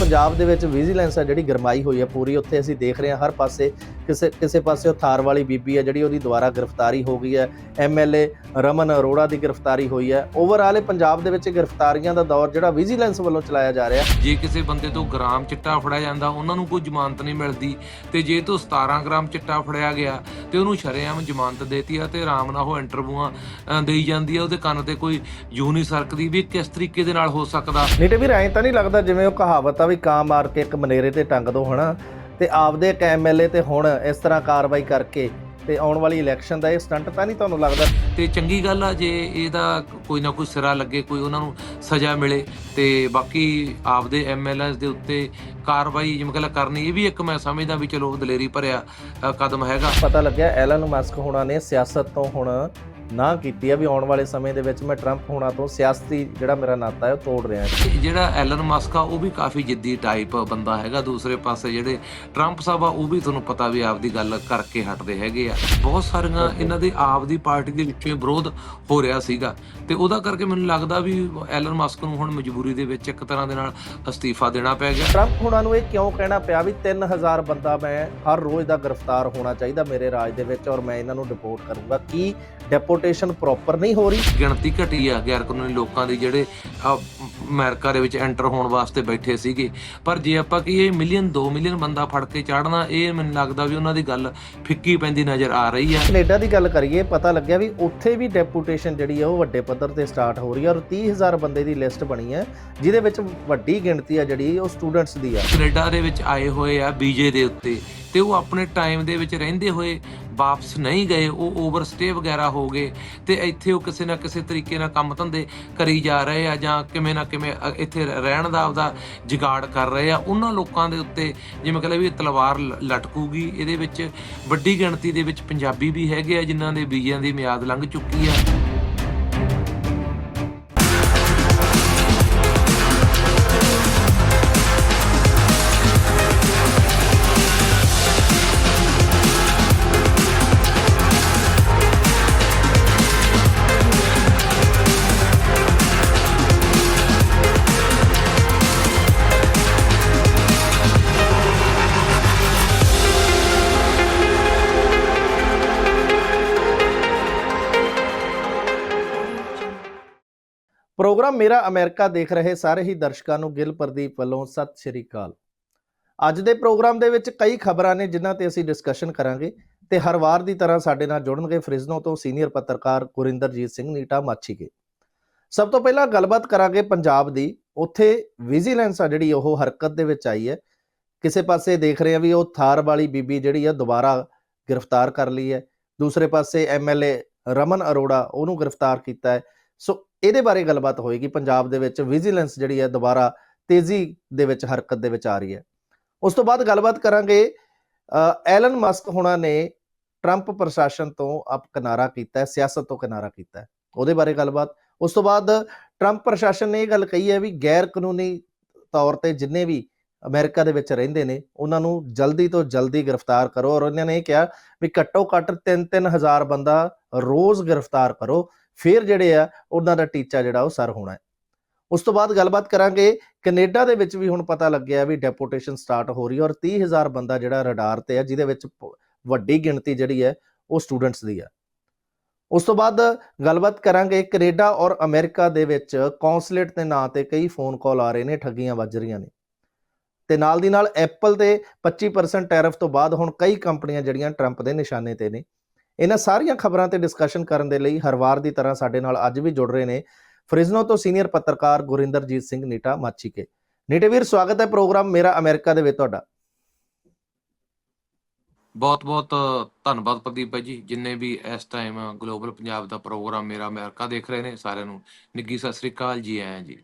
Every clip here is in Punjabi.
ਪੰਜਾਬ ਦੇ ਵਿੱਚ ਵਿਜੀਲੈਂਸ ਆ ਜਿਹੜੀ ਗਰਮਾਈ ਹੋਈ ਹੈ ਪੂਰੀ, ਉੱਥੇ ਅਸੀਂ ਦੇਖ ਰਹੇ ਹਾਂ ਹਰ ਪਾਸੇ ਕਿਸੇ ਕਿਸੇ ਪਾਸੇ ਉਹ ਥਾਰ ਵਾਲੀ ਬੀਬੀ ਹੈ ਜਿਹੜੀ ਉਹਦੀ ਦੁਬਾਰਾ ਗ੍ਰਿਫਤਾਰੀ ਹੋ ਗਈ ਹੈ। ਐਮਐਲਏ ਰਮਨ ਅਰੋੜਾ ਦੀ ਗ੍ਰਿਫਤਾਰੀ ਹੋਈ ਹੈ। ਓਵਰਆਲ ਇਹ ਪੰਜਾਬ ਦੇ ਵਿੱਚ ਗ੍ਰਿਫਤਾਰੀਆਂ ਦਾ ਦੌਰ ਜਿਹੜਾ ਵਿਜੀਲੈਂਸ ਵੱਲੋਂ ਚਲਾਇਆ ਜਾ ਰਿਹਾ। ਜੇ ਕਿਸੇ ਬੰਦੇ ਤੋਂ ਗ੍ਰਾਮ ਚਿੱਟਾ ਫੜਿਆ ਜਾਂਦਾ ਉਹਨਾਂ ਨੂੰ ਕੋਈ ਜ਼ਮਾਨਤ ਨਹੀਂ ਮਿਲਦੀ। ਤੇ ਜੇ ਤੋਂ 17 ਗ੍ਰਾਮ ਚਿੱਟਾ ਫੜਿਆ ਗਿਆ ਤੇ ਉਹਨੂੰ ਸ਼ਰੇਆਮ ਜ਼ਮਾਨਤ ਦੇਤੀ ਆ ਤੇ ਆਰਾਮ ਨਾਲ ਉਹ ਇੰਟਰਵਿਊਆਂ ਦੇਈ ਜਾਂਦੀ ਆ। ਉਹਦੇ ਕੰਨ ਤੇ ਕੋਈ ਜੂ ਨਹੀਂ ਸਰਕਦੀ ਵੀ ਕਿਸ ਤਰੀਕੇ ਦੇ ਨਾਲ ਹੋ ਸਕਦਾ। ਨਹੀਂ ਤੇ ਵੀਰ ਐਂ ਤਾਂ ਨਹੀਂ ਲੱਗਦਾ ਜਿਵੇਂ ਉਹ ਕਹਾਵਤ ਆ ਵੀ ਕਾਂ ਮਾਰ ਕੇ ਇੱਕ ਮਨੇਰੇ ਤੇ ਟੰਗ ਦੋ ਹਨਾ? ਤੇ ਆਪਦੇ ਇੱਕ ਐਮਐਲਏ ਤੇ ਹੁਣ ਇਸ ਤਰ੍ਹਾਂ ਕਾਰਵਾਈ ਕਰਕੇ ਤੇ ਆਉਣ ਵਾਲੀ ਇਲੈਕਸ਼ਨ ਦਾ ਇਹ ਸਟੰਟ ਤਾਂ ਨਹੀਂ ਤੁਹਾਨੂੰ ਲੱਗਦਾ? ਤੇ ਚੰਗੀ ਗੱਲ ਆ ਜੇ ਇਹਦਾ ਕੋਈ ਨਾ ਕੋਈ ਸਿਰਾ ਲੱਗੇ ਕੋਈ ਉਹਨਾਂ ਨੂੰ ਸਜ਼ਾ ਮਿਲੇ ਤੇ ਬਾਕੀ ਆਪਦੇ ਐਮਐਲਐਸ ਦੇ ਉੱਤੇ ਕਾਰਵਾਈ ਜਿਵੇਂ ਕਿ ਕਰਨੀ ਇਹ ਵੀ ਇੱਕ ਮੈਂ ਸਮਝਦਾ ਵੀ ਚਲੋ ਦਲੇਰੀ ਭਰਿਆ ਕਦਮ ਹੈਗਾ। ਪਤਾ ਲੱਗਿਆ ਐਲਨ ਮਸਕ ਹੋਣਾ ਨੇ ਸਿਆਸਤ ਤੋਂ ਹੁਣ ਨਾ ਕੀਤੀ ਆ ਵੀ ਆਉਣ ਵਾਲੇ ਸਮੇਂ ਦੇ ਵਿੱਚ ਮੈਂ ਟਰੰਪ ਹੋਣਾ ਤੋਂ ਸਿਆਸਤੀ ਜਿਹੜਾ ਮੇਰਾ ਨਾਤਾ ਹੈ ਉਹ ਤੋੜ ਰਿਹਾ ਤੇ ਜਿਹੜਾ ਐਲਨ ਮਸਕ ਆ ਉਹ ਵੀ ਕਾਫੀ ਜਿੱਦੀ ਟਾਈਪ ਬੰਦਾ ਹੈਗਾ। ਦੂਸਰੇ ਪਾਸੇ ਜਿਹੜੇ ਟਰੰਪ ਸਾਹਿਬ ਆ ਉਹ ਵੀ ਤੁਹਾਨੂੰ ਪਤਾ ਵੀ ਆਪਦੀ ਗੱਲ ਕਰਕੇ ਹਟਦੇ ਹੈਗੇ ਆ। ਬਹੁਤ ਸਾਰੀਆਂ ਇਹਨਾਂ ਦੀ ਆਪਦੀ ਪਾਰਟੀ ਦੇ ਵਿੱਚੋਂ ਹੀ ਵਿਰੋਧ ਹੋ ਰਿਹਾ ਸੀਗਾ। ਤੇ ਉਹਦਾ ਕਰਕੇ ਮੈਨੂੰ ਲੱਗਦਾ ਵੀ ਐਲਨ ਮਸਕ ਨੂੰ ਹੁਣ ਮਜਬੂਰੀ ਦੇ ਵਿੱਚ ਇੱਕ ਤਰ੍ਹਾਂ ਦੇ ਨਾਲ ਅਸਤੀਫਾ ਦੇਣਾ ਪੈ ਗਿਆ। ਟਰੰਪ ਹੋਣਾ ਨੂੰ ਇਹ ਕਿਉਂ ਕਹਿਣਾ ਪਿਆ ਵੀ 3000 ਬੰਦਾ ਮੈਂ ਹਰ ਰੋਜ਼ ਦਾ ਗ੍ਰਿਫਤਾਰ ਹੋਣਾ ਚਾਹੀਦਾ ਮੇਰੇ ਰਾਜ ਦੇ ਵਿੱਚ ਔਰ ਮੈਂ ਇਹਨਾਂ ਨੂੰ ਡਿਪੋਰਟ ਕਰੂੰਗਾ? ਕੀ ਡੈਪੋਟੇਸ਼ਨ ਪ੍ਰੋਪਰ ਨਹੀਂ ਹੋ ਰਹੀ। ਗਿਣਤੀ ਘਟੀ ਆ ਗੈਰ ਕਾਨੂੰਨੀ ਲੋਕਾਂ ਦੀ ਜਿਹੜੇ ਅਮਰੀਕਾ ਦੇ ਵਿੱਚ ਐਂਟਰ ਹੋਣ ਵਾਸਤੇ ਬੈਠੇ ਸੀਗੇ। ਪਰ ਜੇ ਆਪਾਂ ਕਹੀਏ ਮਿਲੀਅਨ 2 ਮਿਲੀਅਨ ਬੰਦਾ ਫੜ ਕੇ ਚਾੜਨਾ ਇਹ ਮੈਨੂੰ ਲੱਗਦਾ ਵੀ ਉਹਨਾਂ ਦੀ ਗੱਲ ਫਿੱਕੀ ਪੈਂਦੀ ਨਜ਼ਰ ਆ ਰਹੀ ਆ। ਕੈਨੇਡਾ ਦੀ ਗੱਲ ਕਰੀਏ ਪਤਾ ਲੱਗਿਆ ਵੀ ਉੱਥੇ ਵੀ ਡੈਪੂਟੇਸ਼ਨ ਜਿਹੜੀ ਹੈ ਉਹ ਵੱਡੇ ਪੱਧਰ ਤੇ ਸਟਾਰਟ ਹੋ ਰਹੀ ਹੈ ਔਰ 30000 ਬੰਦੇ ਦੀ ਲਿਸਟ ਬਣੀ ਹੈ ਜਿਹਦੇ ਵਿੱਚ ਵੱਡੀ ਗਿਣਤੀ ਆ ਜਿਹੜੀ ਉਹ ਸਟੂਡੈਂਟਸ ਦੀ ਆ। ਕੈਨੇਡਾ ਦੇ ਵਿੱਚ ਆਏ ਹੋਏ ਆ ਬੀਜੇ ਦੇ ਉੱਤੇ। ਤੇ ਉਹ ਆਪਣੇ ਟਾਈਮ ਦੇ ਵਿੱਚ ਰਹਿੰਦੇ ਹੋਏ ਵਾਪਸ ਨਹੀਂ ਗਏ, ਉਹ ਓਵਰਸਟੇ ਵਗੈਰਾ ਹੋ ਗਏ ਤੇ ਇੱਥੇ ਉਹ ਕਿਸੇ ਨਾ ਕਿਸੇ ਤਰੀਕੇ ਨਾਲ ਕੰਮ ਧੰਦੇ ਕਰੀ ਜਾ ਰਹੇ ਆ ਜਾਂ ਕਿਵੇਂ ਨਾ ਕਿਵੇਂ ਇੱਥੇ ਰਹਿਣ ਦਾ ਆਪਦਾ ਜਿਗਾੜ ਕਰ ਰਹੇ ਆ। ਉਹਨਾਂ ਲੋਕਾਂ ਦੇ ਉੱਤੇ ਜਿਵੇਂ ਕਹਿੰਦੇ ਵੀ ਤਲਵਾਰ ਲਟਕੂਗੀ। ਇਹਦੇ ਵਿੱਚ ਵੱਡੀ ਗਿਣਤੀ ਦੇ ਵਿੱਚ ਪੰਜਾਬੀ ਵੀ ਹੈਗੇ ਆ, ਜਿਨ੍ਹਾਂ ਦੇ ਵੀਜ਼ਿਆਂ ਦੀ ਮਿਆਦ ਲੰਘ ਚੁੱਕੀ ਆ। ਪ੍ਰੋਗਰਾਮ ਮੇਰਾ ਅਮਰੀਕਾ ਦੇਖ ਰਹੇ ਸਾਰੇ ਹੀ ਦਰਸ਼ਕਾਂ ਨੂੰ ਗਿਲ ਪ੍ਰਦੀਪ ਵੱਲੋਂ ਸਤਿ ਸ਼੍ਰੀ ਅਕਾਲ। ਅੱਜ ਦੇ ਪ੍ਰੋਗਰਾਮ ਦੇ ਵਿੱਚ ਕਈ ਖਬਰਾਂ ਨੇ ਜਿਨ੍ਹਾਂ ਤੇ ਅਸੀਂ ਡਿਸਕਸ਼ਨ ਕਰਾਂਗੇ ਤੇ ਹਰ ਵਾਰ ਦੀ ਤਰ੍ਹਾਂ ਸਾਡੇ ਨਾਲ ਜੁੜਨਗੇ ਫ੍ਰਿਜ਼ਨੋ ਤੋਂ ਸੀਨੀਅਰ ਪੱਤਰਕਾਰ ਗੁਰਿੰਦਰਜੀਤ ਸਿੰਘ ਨੀਟਾ ਮਾਛੀਕੇ ਸਭ ਤੋਂ ਪਹਿਲਾਂ ਗੱਲਬਾਤ ਕਰਾਂਗੇ ਪੰਜਾਬ ਦੀ। ਉੱਥੇ ਵਿਜੀਲੈਂਸ ਆ ਜਿਹੜੀ ਉਹ ਹਰਕਤ ਦੇ ਵਿੱਚ ਆਈ ਹੈ। ਕਿਸੇ ਪਾਸੇ ਦੇਖ ਰਹੇ ਆ ਵੀ ਉਹ ਥਾਰ ਵਾਲੀ ਬੀਬੀ ਜਿਹੜੀ ਆ ਦੁਬਾਰਾ ਗ੍ਰਿਫਤਾਰ ਕਰ ਲਈ ਹੈ। ਦੂਸਰੇ ਪਾਸੇ ਐਮਐਲਏ ਰਮਨ ਅਰੋੜਾ ਉਹਨੂੰ ਗ੍ਰਿਫਤਾਰ ਕੀਤਾ ਹੈ। ਸੋ ਇਹਦੇ ਬਾਰੇ ਗੱਲਬਾਤ ਹੋਏਗੀ। ਪੰਜਾਬ ਦੇ ਵਿੱਚ ਵਿਜੀਲੈਂਸ ਜਿਹੜੀ ਹੈ ਦੁਬਾਰਾ ਤੇਜ਼ੀ ਦੇ ਵਿੱਚ ਹਰਕਤ ਦੇ ਵਿੱਚ ਆ ਰਹੀ ਹੈ। ਉਸ ਤੋਂ ਬਾਅਦ ਗੱਲਬਾਤ ਕਰਾਂਗੇ ਅ, ਐਲਨ ਮਸਕ ਹੋਣਾ ਨੇ ਟਰੰਪ ਪ੍ਰਸ਼ਾਸਨ ਤੋਂ ਆਪ ਕਿਨਾਰਾ ਕੀਤਾ ਹੈ ਸਿਆਸਤ ਤੋਂ ਕਿਨਾਰਾ ਕੀਤਾ ਹੈ। ਉਹਦੇ ਬਾਰੇ ਗੱਲਬਾਤ। ਉਸ ਤੋਂ ਬਾਅਦ ਟਰੰਪ ਪ੍ਰਸ਼ਾਸਨ ਨੇ ਇਹ ਗੱਲ ਕਹੀ ਹੈ ਵੀ ਗੈਰ ਕਾਨੂੰਨੀ ਤੌਰ ਤੇ ਜਿੰਨੇ ਵੀ ਅਮਰੀਕਾ ਦੇ ਵਿੱਚ ਰਹਿੰਦੇ ਨੇ ਉਹਨਾਂ ਨੂੰ ਜਲਦੀ ਤੋਂ ਜਲਦੀ ਗ੍ਰਿਫਤਾਰ ਕਰੋ। ਔਰ ਉਹਨਾਂ ਨੇ ਇਹ ਕਿਹਾ ਵੀ ਘੱਟੋ ਘੱਟ 3-3000 ਬੰਦਾ ਰੋਜ਼ ਗ੍ਰਿਫਤਾਰ ਕਰੋ। ਫਿਰ ਜਿਹੜੇ ਆ, ਉਹਨਾਂ ਦਾ ਟੀਚਾ ਜਿਹੜਾ ਉਹ ਸਰ ਹੋਣਾ ਹੈ। ਉਸ ਤੋਂ ਬਾਅਦ ਗੱਲਬਾਤ ਕਰਾਂਗੇ, ਕੈਨੇਡਾ ਦੇ ਵਿੱਚ ਵੀ ਹੁਣ ਪਤਾ ਲੱਗਿਆ ਵੀ ਡੈਪੋਟੇਸ਼ਨ ਸਟਾਰਟ ਹੋ ਰਹੀ ਹੈ ਔਰ 30000 ਬੰਦਾ ਜਿਹੜਾ ਰਡਾਰ ਤੇ ਆ ਜਿਹਦੇ ਵਿੱਚ ਪ- ਵੱਡੀ ਗਿਣਤੀ ਜਿਹੜੀ ਹੈ, ਉਹ ਸਟੂਡੈਂਟਸ ਦੀ ਆ ਉਸ ਤੋਂ ਬਾਅਦ ਗੱਲਬਾਤ ਕਰਾਂਗੇ ਕੈਨੇਡਾ ਔਰ ਅਮਰੀਕਾ ਦੇ ਵਿੱਚ ਕੌਂਸਲੇਟ ਦੇ ਨਾਂ ਤੇ ਕਈ ਫੋਨ ਕਾਲ ਆ ਰਹੇ ਨੇ, ਠੱਗੀਆਂ ਵੱਜ ਰਹੀਆਂ ਨੇ। ਤੇ ਨਾਲ ਦੀ ਨਾਲ ਐਪਲ ਤੇ 25% ਟੈਰਿਫ ਤੋਂ ਬਾਅਦ ਹੁਣ ਕਈ ਕੰਪਨੀਆਂ ਜਿਹੜੀਆਂ ਟਰੰਪ ਦੇ ਨਿਸ਼ਾਨੇ ਤੇ ਨੇ ਇਹਨਾਂ ਸਾਰੀਆਂ ਖਬਰਾਂ ਤੇ ਡਿਸਕਸ਼ਨ ਕਰਨ ਦੇ ਲਈ ਹਰ ਵਾਰ ਦੀ ਤਰ੍ਹਾਂ ਸਾਡੇ ਨਾਲ ਅੱਜ ਵੀ ਜੁੜ ਰਹੇ ਨੇ ਫ੍ਰਿਜ਼ਨੋ ਤੋਂ ਸੀਨੀਅਰ ਪੱਤਰਕਾਰ ਗੁਰਿੰਦਰਜੀਤ ਸਿੰਘ ਨੀਟਾ ਮਾਛੀਕੇ ਨੀਟੇ ਵੀਰ ਸਵਾਗਤ ਹੈ ਪ੍ਰੋਗਰਾਮ ਮੇਰਾ ਅਮਰੀਕਾ ਦੇ ਵਿੱਚ ਤੁਹਾਡਾ। ਬਹੁਤ ਬਹੁਤ ਧੰਨਵਾਦ ਪ੍ਰਦੀਪ ਭਾਈ ਜੀ ਜਿੰਨੇ ਵੀ ਇਸ ਟਾਈਮ ਗਲੋਬਲ ਪੰਜਾਬ ਦਾ ਪ੍ਰੋਗਰਾਮ ਮੇਰਾ ਅਮਰੀਕਾ ਦੇਖ ਰਹੇ ਨੇ ਸਾਰਿਆਂ ਨੂੰ ਨਿੱਗੀ ਸਤਿ ਸ੍ਰੀ ਅਕਾਲ ਜੀ ਆਇਆਂ ਜੀ।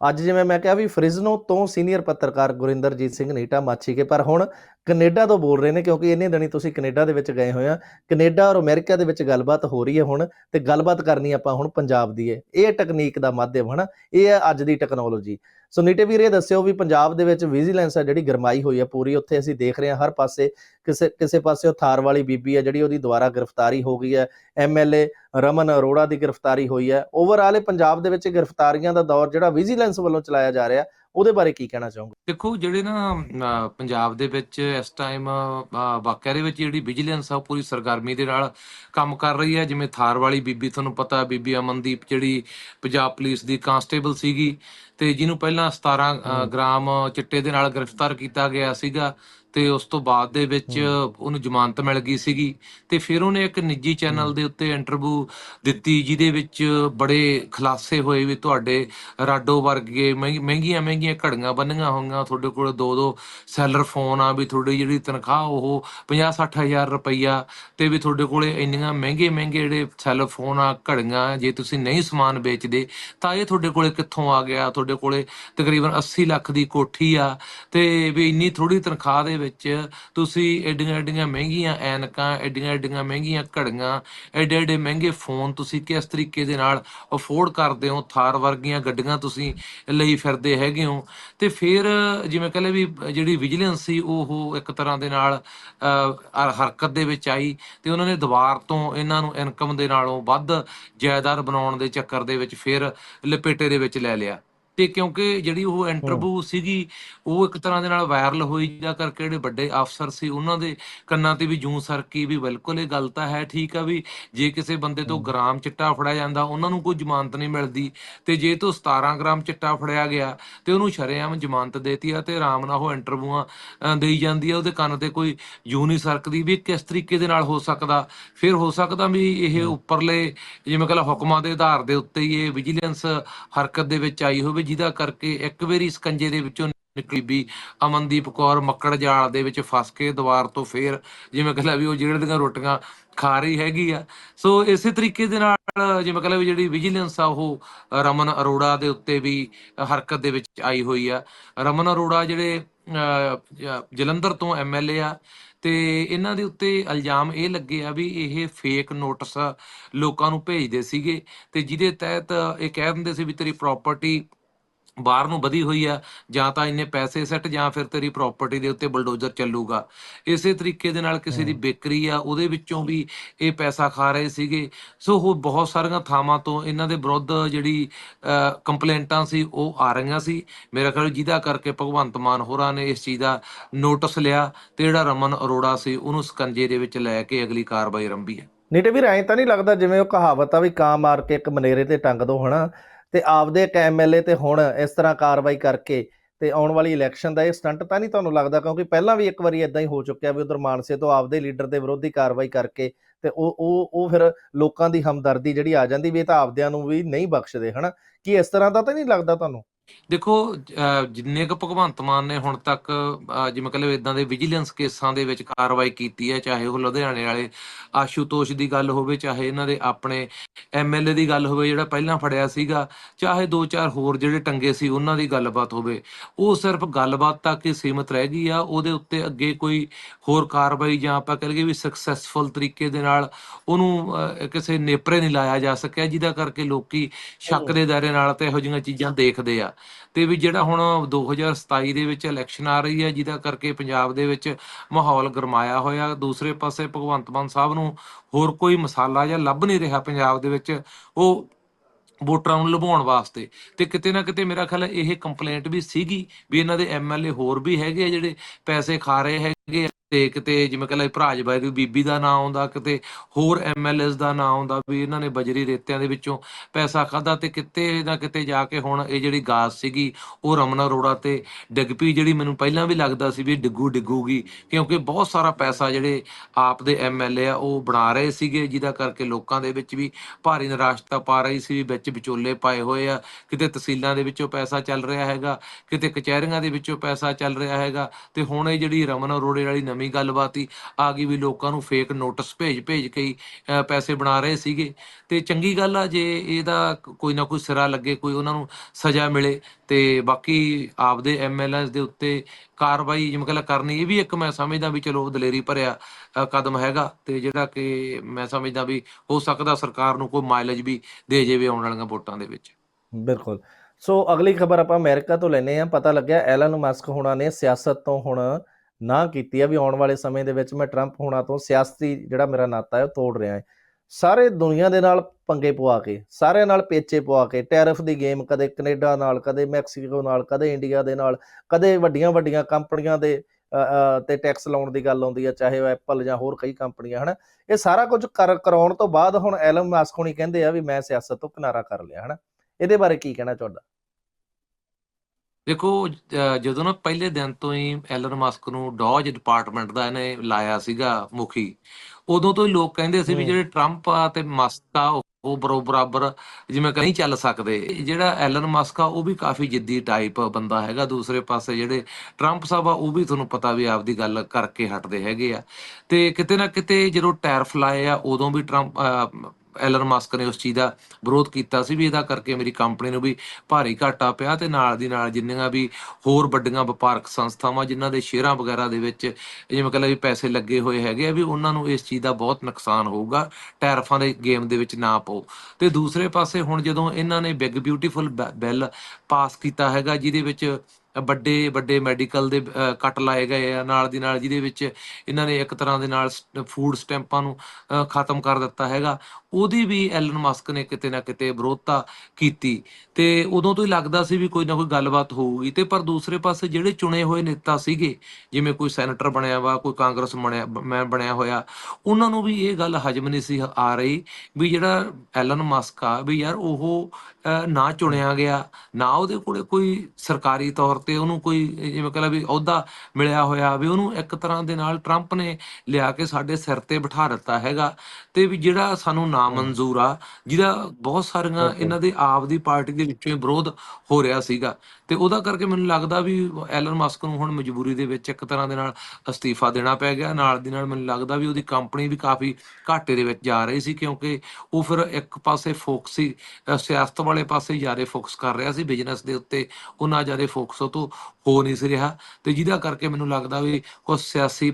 ਅੱਜ ਜਿਵੇਂ ਮੈਂ ਕਿਹਾ ਵੀ ਫ੍ਰਿਜ਼ਨੋ ਤੋਂ ਸੀਨੀਅਰ ਪੱਤਰਕਾਰ ਗੁਰਿੰਦਰਜੀਤ ਸਿੰਘ ਨੀਟਾ ਮਾਛੀਕੇ ਪਰ ਹੁਣ ਕੈਨੇਡਾ ਤੋਂ ਬੋਲ ਰਹੇ ਨੇ ਕਿਉਂਕਿ ਇੰਨੇ ਦਿਨੀ ਤੁਸੀਂ ਕੈਨੇਡਾ ਦੇ ਵਿੱਚ ਗਏ ਹੋਏ ਆ। ਕੈਨੇਡਾ ਔਰ ਅਮਰੀਕਾ ਦੇ ਵਿੱਚ ਗੱਲਬਾਤ ਹੋ ਰਹੀ ਹੈ ਹੁਣ ਤੇ ਗੱਲਬਾਤ ਕਰਨੀ ਆਪਾਂ ਹੁਣ ਪੰਜਾਬ ਦੀ ਹੈ। ਇਹ ਟੈਕਨੀਕ ਦਾ ਮਾਧਿਅਮ ਹਨਾ, ਇਹ ਹੈ ਅੱਜ ਦੀ ਟੈਕਨੋਲੋਜੀ ਸੋ ਨੀਟੇ ਵੀਰ ਇਹ ਦੱਸਿਓ ਵੀ ਪੰਜਾਬ ਦੇ ਵਿੱਚ ਵਿਜੀਲੈਂਸ ਹੈ ਜਿਹੜੀ ਗਰਮਾਈ ਹੋਈ ਹੈ ਪੂਰੀ, ਉੱਥੇ ਅਸੀਂ ਦੇਖ ਰਹੇ ਹਾਂ ਹਰ ਪਾਸੇ ਕਿਸੇ ਕਿਸੇ ਪਾਸੇ ਉਹ ਥਾਰ ਵਾਲੀ ਬੀਬੀ ਹੈ ਜਿਹੜੀ ਉਹਦੀ ਦੁਆਰਾ ਗ੍ਰਿਫਤਾਰੀ ਹੋ ਗਈ ਹੈ। ਐਮਐਲਏ ਰਮਨ ਅਰੋੜਾ ਦੀ ਗ੍ਰਿਫਤਾਰੀ ਹੋਈ ਹੈ। ਓਵਰਆਲ ਇਹ ਪੰਜਾਬ ਦੇ ਵਿੱਚ ਗ੍ਰਿਫਤਾਰੀਆਂ ਦਾ ਦੌਰ ਜਿਹੜਾ ਵਿਜੀਲੈਂਸ ਵੱਲੋਂ ਚਲਾਇਆ ਜਾ ਰਿਹਾ ਉਹਦੇ ਬਾਰੇ ਕੀ ਕਹਿਣਾ ਚਾਹੋਗੇ? ਦੇਖੋ ਜਿਹੜੇ ਨਾ ਪੰਜਾਬ ਦੇ ਵਿੱਚ ਇਸ ਟਾਈਮ ਵਾਕਿਆ ਦੇ ਵਿੱਚ ਜਿਹੜੀ ਵਿਜੀਲੈਂਸ ਆ ਪੂਰੀ ਸਰਗਰਮੀ ਦੇ ਨਾਲ ਕੰਮ ਕਰ ਰਹੀ ਹੈ। ਜਿਵੇਂ ਥਾਰ ਵਾਲੀ ਬੀਬੀ ਤੁਹਾਨੂੰ ਪਤਾ ਬੀਬੀ ਅਮਨਦੀਪ ਜਿਹੜੀ ਪੰਜਾਬ ਪੁਲਿਸ ਦੀ ਕਾਂਸਟੇਬਲ ਸੀਗੀ ਤੇ ਜਿਹਨੂੰ ਪਹਿਲਾਂ 17 ਅਹ, ਹਮ। ਗ੍ਰਾਮ ਚਿੱਟੇ ਦੇ ਨਾਲ ਗ੍ਰਿਫਤਾਰ ਕੀਤਾ ਗਿਆ ਸੀਗਾ। ਤੇ ਉਸ ਤੋਂ ਬਾਅਦ ਦੇ ਵਿੱਚ। ਉਹਨੂੰ ਜ਼ਮਾਨਤ ਮਿਲ ਗਈ ਸੀਗੀ ਤੇ ਫਿਰ ਉਹਨੇ ਇੱਕ ਨਿੱਜੀ ਚੈਨਲ। ਦੇ ਉੱਤੇ ਇੰਟਰਵਿਊ ਦਿੱਤੀ ਜਿਹਦੇ ਵਿੱਚ ਬੜੇ ਖੁਲਾਸੇ ਹੋਏ ਵੀ ਤੁਹਾਡੇ ਰਾਡੋ ਵਰਗੇ ਮਹਿੰ- ਮਹਿੰਗੀਆਂ ਮਹਿੰਗੀਆਂ ਘੜੀਆਂ ਬੰਨੀਆਂ ਹੋਈਆਂ ਤੁਹਾਡੇ ਕੋਲ ਦੋ ਦੋ ਸੈਲਰ ਫੋਨ ਆ ਵੀ ਤੁਹਾਡੀ ਜਿਹੜੀ ਤਨਖਾਹ ਉਹ 50 60 ਹਜ਼ਾਰ ਰੁਪਈਆ ਤੇ ਵੀ ਤੁਹਾਡੇ ਕੋਲੇ ਇੰਨੀਆਂ ਮਹਿੰਗੇ ਮਹਿੰਗੇ ਜਿਹੜੇ ਸੈਲਰ ਫੋਨ ਆ ਘੜੀਆਂ ਜੇ ਤੁਸੀਂ ਨਹੀਂ ਸਮਾਨ ਵੇਚਦੇ ਤਾਂ ਇਹ ਤੁਹਾਡੇ ਕੋਲੇ ਕਿੱਥੋਂ ਆ ਗਿਆ ਤੁਹਾਡੇ ਕੋਲੇ ਤਕਰੀਬਨ 80 ਲੱਖ ਦੀ ਕੋਠੀ ਆ ਤੇ ਵੀ ਇੰਨੀ ਥੋੜੀ ਤਨਖਾਹ ਦੇ ਵਿੱਚ ਤੁਸੀਂ ਐਡੀਆਂ ਐਡੀਆਂ ਮਹਿੰਗੀਆਂ ਐਨਕਾਂ ਐਡੀਆਂ ਐਡੀਆਂ ਮਹਿੰਗੀਆਂ ਘੜੀਆਂ ਐਡੇ ਐਡੇ ਮਹਿੰਗੇ ਫੋਨ ਤੁਸੀਂ ਕਿਸ ਤਰੀਕੇ ਦੇ ਨਾਲ ਅਫੋਰਡ ਕਰਦੇ ਹੋ? ਥਾਰ ਵਰਗੀਆਂ ਗੱਡੀਆਂ ਤੁਸੀਂ ਲਈ ਫਿਰਦੇ ਹੈਗੇ ਹੋ। ਤੇ ਫਿਰ ਜਿਵੇਂ ਕਹ ਲਏ ਵੀ ਜਿਹੜੀ ਵਿਜੀਲੈਂਸ ਸੀ ਉਹ ਇੱਕ ਤਰ੍ਹਾਂ ਦੇ ਨਾਲ ਅਹ, ਹਰਕਤ ਦੇ ਵਿੱਚ ਆਈ ਤੇ ਉਹਨਾਂ ਨੇ ਦੁਬਾਰ ਤੋਂ ਇਹਨਾਂ ਨੂੰ ਇਨਕਮ ਦੇ ਨਾਲੋਂ ਵੱਧ ਜਾਇਦਾਦ ਬਣਾਉਣ ਦੇ ਚੱਕਰ ਦੇ ਵਿੱਚ ਫਿਰ ਲਪੇਟੇ ਦੇ ਵਿੱਚ ਲੈ ਲਿਆ। ਤੇ ਕਿਉਂਕਿ ਜਿਹੜੀ ਉਹ ਇੰਟਰਵਿਊ ਸੀਗੀ ਉਹ ਇੱਕ ਤਰ੍ਹਾਂ ਦੇ ਨਾਲ ਵਾਇਰਲ ਹੋਈ ਜਾਂ ਕਰਕੇ ਜਿਹੜੇ ਵੱਡੇ ਅਫਸਰ ਸੀ ਉਹਨਾਂ ਦੇ ਕੰਨਾਂ ਤੇ ਵੀ ਜੂੰ ਸਰਕੀ ਵੀ ਬਿਲਕੁਲ ਇਹ ਗੱਲ ਤਾਂ ਹੈ ਠੀਕ ਆ ਵੀ ਜੇ ਕਿਸੇ ਬੰਦੇ ਤੋਂ। ਗ੍ਰਾਮ ਚਿੱਟਾ ਫੜਿਆ ਜਾਂਦਾ ਉਹਨਾਂ ਨੂੰ ਕੋਈ ਜ਼ਮਾਨਤ ਨਹੀਂ ਮਿਲਦੀ ਤੇ ਜੇ ਤੋਂ 17 ਗ੍ਰਾਮ ਚਿੱਟਾ ਫੜਿਆ ਗਿਆ ਤੇ ਉਹਨੂੰ ਸ਼ਰੇਆਮ ਜ਼ਮਾਨਤ ਦੇਤੀ ਆ ਤੇ ਆਰਾਮ ਨਾਲ ਉਹ ਇੰਟਰਵਿਊਆਂ ਦੇਈ ਜਾਂਦੀ ਆ ਉਹਦੇ ਕੰਨ ਤੇ ਕੋਈ ਜੂੰ ਨਹੀਂ ਸਰਕਦੀ ਵੀ ਕਿਸ ਤਰੀਕੇ ਦੇ ਨਾਲ ਹੋ ਸਕਦਾ ਫਿਰ ਹੋ ਸਕਦਾ ਵੀ ਇਹ। ਉੱਪਰਲੇ ਜਿਵੇਂ ਕਹਿੰਦਾ ਹੁਕਮਾਂ ਦੇ ਆਧਾਰ ਦੇ ਉੱਤੇ ਹੀ ਇਹ ਵਿਜੀਲੈਂਸ ਹਰਕਤ ਦੇ ਵਿੱਚ ਆਈ ਹੋਵੇ ਜਿਹਦਾ ਕਰਕੇ ਇੱਕ ਵਾਰੀ ਸਕੰਜੇ ਦੇ ਵਿੱਚੋਂ ਨਿਕਲੀ ਵੀ ਅਮਨਦੀਪ ਕੌਰ ਮੱਕੜ ਜਾਲ ਦੇ ਵਿੱਚ ਫਸ ਕੇ ਦੀਵਾਰ ਤੋਂ ਫੇਰ ਜਿਵੇਂ ਕਹਿੰਦਾ ਵੀ ਉਹ ਜਿਹੜੇ ਦੀਆਂ ਰੋਟੀਆਂ ਖਾ ਰਹੀ ਹੈਗੀ ਆ। ਸੋ ਇਸੇ ਤਰੀਕੇ ਦੇ ਨਾਲ ਜਿਵੇਂ ਕਹਿੰਦਾ ਵੀ ਜਿਹੜੀ ਵਿਜੀਲੈਂਸ ਆ ਉਹ ਰਮਨ ਅਰੋੜਾ ਦੇ ਉੱਤੇ ਵੀ ਹਰਕਤ ਦੇ ਵਿੱਚ ਆਈ ਹੋਈ ਆ। ਰਮਨ ਅਰੋੜਾ ਜਿਹੜੇ ਅਹ, ਜਲੰਧਰ ਤੋਂ ਐਮਐਲਏ ਆ ਤੇ ਇਹਨਾਂ ਦੇ ਉੱਤੇ ਇਲਜ਼ਾਮ ਇਹ ਲੱਗੇ ਆ ਵੀ ਇਹ ਫੇਕ ਨੋਟਿਸ ਲੋਕਾਂ ਨੂੰ ਭੇਜਦੇ ਸੀਗੇ ਤੇ ਜਿਹਦੇ ਤਹਿਤ ਇਹ ਕਹਿ ਦਿੰਦੇ ਸੀ ਵੀ ਤੇਰੀ ਪ੍ਰਾਪਰਟੀ ਬਾਹਰ ਨੂੰ ਵਧੀ ਹੋਈ ਆ ਜਾਂ ਤਾਂ ਇੰਨੇ ਪੈਸੇ ਸੈੱਟ ਜਾਂ ਫਿਰ ਤੇਰੀ ਪ੍ਰਾਪਰਟੀ ਦੇ ਉੱਤੇ ਬਲਡੋਜ਼ਰ ਚੱਲੂਗਾ। ਇਸੇ ਤਰੀਕੇ ਦੇ ਨਾਲ ਕਿਸੇ ਦੀ। ਬੇਕਰੀ ਆ ਉਹਦੇ ਵਿੱਚੋਂ ਵੀ ਇਹ ਪੈਸਾ ਖਾ ਰਹੇ ਸੀਗੇ। ਸੋ ਉਹ ਬਹੁਤ ਸਾਰੀਆਂ ਥਾਵਾਂ ਤੋਂ ਇਹਨਾਂ ਦੇ ਵਿਰੁੱਧ ਜਿਹੜੀ ਕੰਪਲੇਂਟਾਂ ਸੀ ਉਹ ਆ ਰਹੀਆਂ ਸੀ। ਮੇਰਾ ਖਿਆਲ ਜਿਹਦਾ ਕਰਕੇ ਭਗਵੰਤ ਮਾਨ ਹੋਰਾਂ ਨੇ ਇਸ ਚੀਜ਼ ਦਾ ਨੋਟਿਸ ਲਿਆ ਤੇ ਜਿਹੜਾ ਰਮਨ ਅਰੋੜਾ ਸੀ ਉਹਨੂੰ ਸਕੰਜੇ ਦੇ ਵਿੱਚ ਲੈ ਕੇ ਅਗਲੀ ਕਾਰਵਾਈ ਆਰੰਭੀ ਹੈ। ਨੀਟੇ ਵੀਰ ਐਂ ਤਾਂ ਨਹੀਂ ਲੱਗਦਾ ਜਿਵੇਂ ਉਹ ਕਹਾਵਤ ਆ ਵੀ ਕਾਂ ਮਾਰ ਕੇ ਇੱਕ ਮਨੇਰੇ ਤੇ ਟੰਗ ਦੋ ਹਨਾ? ਤੇ ਆਪਦੇ ਇੱਕ ਐਮਐਲਏ ਤੇ ਹੁਣ ਇਸ ਤਰ੍ਹਾਂ ਕਾਰਵਾਈ ਕਰਕੇ ਤੇ ਆਉਣ ਵਾਲੀ ਇਲੈਕਸ਼ਨ ਦਾ ਇਹ ਸਟੰਟ ਤਾਂ ਨਹੀਂ ਤੁਹਾਨੂੰ ਲੱਗਦਾ? ਕਿਉਂਕਿ ਪਹਿਲਾਂ ਵੀ ਇੱਕ ਵਾਰੀ ਇਦਾਂ ਹੀ ਹੋ ਚੁੱਕਿਆ ਵੀ ਉਧਰ ਮਾਨਸੇ ਤੋਂ ਆਪਦੇ ਲੀਡਰ ਦੇ ਵਿਰੋਧੀ ਕਾਰਵਾਈ ਕਰਕੇ ਤੇ ਉਹ ਉਹ ਉਹ ਫਿਰ ਲੋਕਾਂ ਦੀ ਹਮਦਰਦੀ ਜਿਹੜੀ ਆ ਜਾਂਦੀ ਵੀ ਇਹ ਤਾਂ ਆਪਦਿਆਂ ਨੂੰ ਵੀ ਨਹੀਂ ਬਖਸ਼ਦੇ, ਹਨਾ? ਕੀ ਇਸ ਤਰ੍ਹਾਂ ਦਾ ਤਾਂ ਨਹੀਂ ਲੱਗਦਾ ਤੁਹਾਨੂੰ? ਦੇਖੋ ਜਿੰਨੇ ਕੁ ਭਗਵੰਤ ਮਾਨ ਨੇ ਹੁਣ ਤੱਕ ਜਿਵੇਂ ਕਹਿੰਦੇ ਇਦਾਂ ਦੇ ਵਿਜੀਲੈਂਸ ਕੇਸਾਂ ਦੇ ਵਿੱਚ ਕਾਰਵਾਈ ਕੀਤੀ ਹੈ ਚਾਹੇ ਉਹ ਲੁਧਿਆਣੇ ਵਾਲੇ ਆਸ਼ੂਤੋਸ਼ ਦੀ ਗੱਲ ਹੋਵੇ ਚਾਹੇ ਇਹਨਾਂ ਦੇ ਆਪਣੇ ਐਮਐਲਏ ਦੀ ਗੱਲ ਹੋਵੇ ਜਿਹੜਾ ਪਹਿਲਾਂ ਫੜਿਆ ਸੀਗਾ ਚਾਹੇ ਦੋ ਚਾਰ ਹੋਰ ਜਿਹੜੇ ਟੰਗੇ ਸੀ ਉਹਨਾਂ ਦੀ ਗੱਲਬਾਤ ਹੋਵੇ। ਉਹ ਸਿਰਫ ਗੱਲਬਾਤ ਤੱਕ ਹੀ ਸੀਮਿਤ ਰਹਿ ਗਈ ਆ। ਉਹਦੇ ਉੱਤੇ ਅੱਗੇ ਕੋਈ ਹੋਰ ਕਾਰਵਾਈ ਜਾਂ ਆਪਾਂ ਕਹਿ ਲਈਏ ਵੀ ਸਕਸੈਸਫੁਲ ਤਰੀਕੇ ਦੇ ਨਾਲ ਉਹਨੂੰ ਕਿਸੇ ਨੇਪਰੇ ਨਹੀਂ ਲਾਇਆ ਜਾ ਸਕਿਆ ਜਿਹਦਾ ਕਰਕੇ ਲੋਕੀ ਸ਼ੱਕ ਦੇ ਦਾਇਰੇ ਨਾਲ ਤੇ ਇਹੋ ਜਿਹੀਆਂ ਚੀਜ਼ਾਂ ਦੇਖਦੇ ਆ। ਤੇ ਵੀ ਜਿਹੜਾ ਹੁਣ 2027 ਦੇ ਵਿੱਚ ਇਲੈਕਸ਼ਨ ਆ ਰਹੀ ਹੈ, ਜਿਹਦਾ ਕਰਕੇ ਪੰਜਾਬ ਦੇ ਵਿੱਚ ਮਾਹੌਲ ਗਰਮਾਇਆ ਹੋਇਆ। ਦੂਸਰੇ ਪਾਸੇ ਭਗਵੰਤ ਮਾਨ ਸਾਹਿਬ ਨੂੰ ਹੋਰ ਕੋਈ ਮਸਾਲਾ ਜਾਂ ਲੱਭ ਨਹੀਂ ਰਿਹਾ ਪੰਜਾਬ ਦੇ ਵਿੱਚ, ਉਹ ਵੋਟਰਾਂ ਨੂੰ ਲੁਭਾਉਣ ਵਾਸਤੇ। ਤੇ ਕਿਤੇ ਨਾ ਕਿਤੇ ਮੇਰਾ ਖਿਆਲ ਇਹ ਕੰਪਲੇਂਟ ਵੀ ਸੀਗੀ ਵੀ ਇਹਨਾਂ ਦੇ ਐਮਐਲਏ ਹੋਰ ਵੀ ਹੈਗੇ ਆ ਜਿਹੜੇ ਪੈਸੇ ਖਾ ਰਹੇ ਹੈਗੇ ਤੇ ਕਿਤੇ ਜਿਵੇਂ ਕਹਿੰਦਾ ਭਰਾਜ ਬਾਈ ਦੀ ਬੀਬੀ ਦਾ ਨਾਂ ਆਉਂਦਾ, ਕਿਤੇ ਹੋਰ ਐਮਐਲਏਸ ਦਾ ਨਾਂ ਆਉਂਦਾ ਵੀ ਇਹਨਾਂ ਨੇ ਬਜਰੀ ਰੇਤਿਆਂ ਦੇ ਵਿੱਚੋਂ ਪੈਸਾ ਖਾਦਾ ਤੇ ਕਿਤੇ ਨਾ ਕਿਤੇ ਜਾ ਕੇ ਹੁਣ ਇਹ ਜਿਹੜੀ ਗਾਸ ਸੀਗੀ ਉਹ ਰਮਨਾ ਅਰੋੜਾ ਤੇ ਡਿੱਗ ਪਈ, ਜਿਹੜੀ ਮੈਨੂੰ ਪਹਿਲਾਂ ਵੀ ਲੱਗਦਾ ਸੀ ਵੀ ਡਿੱਗੂ ਡਿੱਗੂਗੀ, ਕਿਉਂਕਿ ਬਹੁਤ ਸਾਰਾ ਪੈਸਾ ਜਿਹੜੇ ਆਪ ਦੇ ਐਮਐਲਏ ਆ ਉਹ ਬਣਾ ਰਹੇ ਸੀਗੇ, ਜਿਹਦਾ ਕਰਕੇ ਲੋਕਾਂ ਦੇ ਵਿੱਚ ਵੀ ਭਾਰੀ ਨਿਰਾਸ਼ਤਾ ਪਾ ਰਹੀ ਸੀ ਵੀ ਵਿੱਚ ਵਿਚੋਲੇ ਪਾਏ ਹੋਏ ਆ, ਕਿਤੇ ਤਹਿਸੀਲਾਂ ਦੇ ਵਿੱਚੋਂ ਪੈਸਾ ਚੱਲ ਰਿਹਾ ਹੈਗਾ, ਕਿਤੇ ਕਚਹਿਰੀਆਂ ਦੇ ਵਿੱਚੋਂ ਪੈਸਾ ਚੱਲ ਰਿਹਾ ਹੈਗਾ, ਤੇ ਹੁਣ ਇਹ ਜਿਹੜੀ ਰਮਨ ਅਰੋੜੇ ਵਾਲੀ ਨਵੀਂ ਗੱਲਬਾਤ ਹੀ ਆ ਗਈ ਵੀ ਲੋਕਾਂ ਨੂੰ ਫੇਕ ਨੋਟਿਸ ਭੇਜ ਭੇਜ ਕੇ ਪੈਸੇ ਬਣਾ ਰਹੇ ਸੀਗੇ। ਤੇ ਚੰਗੀ ਗੱਲ ਆ, ਜੇ ਇਹਦਾ ਕੋਈ ਨਾ ਕੋਈ ਸਿਰਾ ਲੱਗੇ, ਕੋਈ ਉਹਨਾਂ ਨੂੰ ਸਜ਼ਾ ਮਿਲੇ, ਤੇ ਬਾਕੀ ਆਪਦੇ ਐਮਐਲਏਸ ਦੇ ਉੱਤੇ ਕਾਰਵਾਈ ਜਿਵੇਂ ਕਹਿੰਦਾ ਕਰਨੀ, ਇਹ ਵੀ ਇੱਕ ਮੈਂ ਸਮਝਦਾ ਵੀ ਚਲੋ ਦਲੇਰੀ ਭਰਿਆ ਕਦਮ ਹੈਗਾ। ਤੇ ਜਿਹੜਾ ਕਿ ਮੈਂ ਸਮਝਦਾ ਵੀ ਹੋ ਸਕਦਾ ਸਰਕਾਰ ਨੂੰ ਕੋਈ ਮਾਈਲੇਜ ਵੀ ਦੇ ਜੇਵੇ ਆਉਣ ਵਾਲੀਆਂ ਵੋਟਾਂ ਦੇ ਵਿੱਚ। ਬਿਲਕੁਲ। ਸੋ ਅਗਲੀ ਖਬਰ ਆਪਾਂ ਅਮਰੀਕਾ ਤੋਂ ਲੈਨੇ ਆ ਪਤਾ ਲੱਗਿਆ ਐਲਨ ਮਸਕ ਹੋਣਾ ਨੇ ਸਿਆਸਤ ਤੋਂ ਹੁਣ ਨਾ ਕੀਤੀ ਹੈ ਵੀ ਆਉਣ ਵਾਲੇ ਸਮੇਂ ਦੇ ਵਿੱਚ ਮੈਂ ਟਰੰਪ ਹੋਣਾ ਤੋਂ ਸਿਆਸਤੀ ਜਿਹੜਾ ਮੇਰਾ ਨਾਤਾ ਹੈ ਉਹ ਤੋੜ ਰਿਹਾ ਹੈ। ਸਾਰੇ ਦੁਨੀਆ ਦੇ ਨਾਲ ਪੰਗੇ ਪਵਾ ਕੇ, ਸਾਰਿਆਂ ਨਾਲ ਪੇਚੇ ਪਵਾ ਕੇ, ਟੈਰਿਫ ਦੀ ਗੇਮ ਕਦੇ ਕੈਨੇਡਾ ਨਾਲ, ਕਦੇ ਮੈਕਸੀਕੋ ਨਾਲ, ਕਦੇ ਇੰਡੀਆ ਦੇ ਨਾਲ, ਕਦੇ ਵੱਡੀਆਂ ਵੱਡੀਆਂ ਕੰਪਨੀਆਂ ਦੇ ਤੇ ਟੈਕਸ ਲਾਉਣ ਦੀ ਗੱਲ ਆਉਂਦੀ ਹੈ ਚਾਹੇ ਉਹ ਐਪਲ ਜਾਂ ਹੋਰ ਕਈ ਕੰਪਨੀਆਂ, ਹਨ? ਇਹ ਸਾਰਾ ਕੁਝ ਕਰ, ਕਰਾਉਣ ਤੋਂ ਬਾਅਦ ਹੁਣ ਐਲਨ ਮਾਸਕ ਹੁਣੀ ਕਹਿੰਦੇ ਆ ਵੀ ਮੈਂ ਸਿਆਸਤ ਤੋਂ ਕਿਨਾਰਾ ਕਰ ਲਿਆ, ਹਨਾ? ਇਹਦੇ ਬਾਰੇ ਕੀ ਕਹਿਣਾ ਤੁਹਾਡਾ? ਦੇਖੋ ਜਦੋਂ ਨਾ ਪਹਿਲੇ ਦਿਨ ਤੋਂ ਹੀ ਐਲਨ ਮਸਕ ਨੂੰ ਡੌਜ ਡਿਪਾਰਟਮੈਂਟ ਦਾ ਇਹਨੇ ਲਾਇਆ ਸੀਗਾ ਮੁਖੀ ਉਦੋਂ ਤੋਂ ਹੀ ਲੋਕ ਕਹਿੰਦੇ ਸੀ ਵੀ। ਜਿਹੜੇ ਟਰੰਪ ਆ ਤੇ ਮਸਕ ਆ ਉਹ ਬਰੋ ਬਰਾਬਰ ਜਿਵੇਂ ਕਿ ਨਹੀਂ ਚੱਲ ਸਕਦੇ। ਜਿਹੜਾ ਐਲਨ ਮਸਕ ਆ ਉਹ ਵੀ ਕਾਫੀ ਜਿੱਦੀ ਟਾਈਪ ਬੰਦਾ ਹੈਗਾ। ਦੂਸਰੇ ਪਾਸੇ ਜਿਹੜੇ ਟਰੰਪ ਸਾਹਿਬ ਆ ਉਹ ਵੀ ਤੁਹਾਨੂੰ ਪਤਾ ਵੀ ਆਪਦੀ ਗੱਲ ਕਰਕੇ ਹਟਦੇ ਹੈਗੇ ਆ। ਤੇ ਕਿਤੇ ਨਾ ਕਿਤੇ ਜਦੋਂ ਟੈਰਫ ਲਾਏ ਆ ਉਦੋਂ ਵੀ ਟਰੰਪ ਐਲਨ ਮਸਕ ਨੇ ਉਸ ਚੀਜ਼ ਦਾ ਵਿਰੋਧ ਕੀਤਾ ਸੀ ਵੀ ਇਹਦਾ ਕਰਕੇ ਮੇਰੀ ਕੰਪਨੀ ਨੂੰ ਵੀ ਭਾਰੀ ਘਾਟਾ ਪਿਆ ਤੇ ਨਾਲ ਦੀ ਨਾਲ ਜਿੰਨੀਆਂ ਵੀ ਹੋਰ ਵੱਡੀਆਂ ਵਪਾਰਕ ਸੰਸਥਾਵਾਂ ਜਿਨ੍ਹਾਂ ਦੇ ਸ਼ੇਅਰਾਂ ਵਗੈਰਾ ਦੇ ਵਿੱਚ ਜਿਵੇਂ ਕਹਿੰਦਾ ਵੀ ਪੈਸੇ ਲੱਗੇ ਹੋਏ ਹੈਗੇ ਆ ਵੀ ਉਹਨਾਂ ਨੂੰ ਇਸ ਚੀਜ਼ ਦਾ ਬਹੁਤ ਨੁਕਸਾਨ ਹੋਊਗਾ, ਟੈਰਫਾਂ ਦੇ ਗੇਮ ਦੇ ਵਿੱਚ ਨਾ ਪਾਓ। ਤੇ ਦੂਸਰੇ ਪਾਸੇ ਹੁਣ ਜਦੋਂ ਇਹਨਾਂ ਨੇ ਬਿਗ ਬਿਊਟੀਫੁਲ ਬਿੱਲ ਪਾਸ ਕੀਤਾ ਹੈਗਾ, ਜਿਹਦੇ ਵਿੱਚ ਵੱਡੇ ਵੱਡੇ ਮੈਡੀਕਲ ਦੇ ਕੱਟ ਲਾਏ ਗਏ ਆ, ਨਾਲ ਦੀ ਨਾਲ ਜਿਹਦੇ ਵਿੱਚ ਇਹਨਾਂ ਨੇ ਇੱਕ ਤਰ੍ਹਾਂ ਦੇ ਨਾਲ ਫੂਡ ਸਟੈਂਪਾਂ ਨੂੰ ਖਤਮ ਕਰ ਦਿੱਤਾ ਹੈਗਾ। ਉਹਦੀ ਵੀ ਐਲਨ ਮਸਕ ਨੇ ਕਿਤੇ ਨਾ ਕਿਤੇ ਵਿਰੋਧਤਾ ਕੀਤੀ। ਤੇ ਉਦੋਂ ਤੋਂ ਹੀ ਲੱਗਦਾ ਸੀ ਵੀ ਕੋਈ ਨਾ ਕੋਈ ਗੱਲਬਾਤ ਹੋਊਗੀ। ਤੇ ਪਰ ਦੂਸਰੇ ਪਾਸੇ ਜਿਹੜੇ ਚੁਣੇ ਹੋਏ ਨੇਤਾ ਸੀਗੇ, ਜਿਵੇਂ ਕੋਈ ਸੈਨੇਟਰ ਬਣਿਆ ਵਾ, ਕੋਈ ਕਾਂਗਰਸ ਬਣਿਆ ਮੈਂ ਬਣਿਆ ਹੋਇਆ, ਉਹਨਾਂ ਨੂੰ ਵੀ ਇਹ ਗੱਲ ਹਜਮ ਨਹੀਂ ਸੀ ਆ ਰਹੀ ਵੀ ਜਿਹੜਾ ਐਲਨ ਮਸਕ ਆ ਵੀ ਯਾਰ ਉਹ ਨਾ ਚੁਣਿਆ ਗਿਆ, ਨਾ ਉਹਦੇ ਕੋਲੇ ਕੋਈ ਸਰਕਾਰੀ ਤੌਰ ਤੇ ਉਹਨੂੰ ਕੋਈ ਜਿਵੇਂ ਕਹਿੰਦਾ ਵੀ ਅਹੁਦਾ ਮਿਲਿਆ ਹੋਇਆ ਵੀ ਉਹਨੂੰ ਇੱਕ ਤਰ੍ਹਾਂ ਦੇ ਨਾਲ ਟਰੰਪ ਨੇ ਲਿਆ ਕੇ ਸਾਡੇ ਸਿਰ ਤੇ ਬਿਠਾ ਦਿੱਤਾ ਹੈਗਾ ਤੇ ਵੀ ਜਿਹੜਾ ਸਾਨੂੰ ਨਾ ਮਨਜ਼ੂਰ ਆ ਜਿਹਦਾ ਬਹੁਤ ਸਾਰੀਆਂ। ਇਹਨਾਂ ਦੇ ਆਪ ਦੀ ਪਾਰਟੀ ਦੇ ਵਿੱਚੋਂ ਵਿਰੋਧ ਹੋ ਰਿਹਾ ਸੀਗਾ ਤੇ ਉਹਦਾ ਕਰਕੇ ਮੈਨੂੰ ਲੱਗਦਾ ਵੀ ਐਲਨ ਮਸਕ ਨੂੰ ਹੁਣ ਮਜਬੂਰੀ ਦੇ ਵਿੱਚ ਇੱਕ ਤਰ੍ਹਾਂ ਦੇ ਨਾਲ ਅਸਤੀਫਾ ਦੇਣਾ ਪੈ ਗਿਆ। ਨਾਲ ਦੀ ਨਾਲ ਮੈਨੂੰ ਲੱਗਦਾ ਵੀ ਉਹਦੀ ਕੰਪਨੀ ਵੀ ਕਾਫੀ ਘਾਟੇ ਦੇ ਵਿੱਚ ਜਾ ਰਹੀ ਸੀ ਕਿਉਂਕਿ ਉਹ ਫਿਰ ਇੱਕ ਪਾਸੇ ਫੋਕਸ ਸੀ ਸਿਆਸਤ ਵਾਲੇ ਪਾਸੇ ਜ਼ਿਆਦਾ ਫੋਕਸ ਕਰ ਰਿਹਾ ਸੀ। ਬਿਜ਼ਨਸ ਦੇ ਉੱਤੇ ਉਹਨਾਂ ਜ਼ਿਆਦਾ ਫੋਕਸ ਉਹ ਤੋਂ ਹੋ ਨਹੀਂ ਸੀ ਰਿਹਾ ਤੇ ਜਿਹਦਾ ਕਰਕੇ ਮੈਨੂੰ ਲੱਗਦਾ ਵੀ ਕੁਝ ਸਿਆਸੀ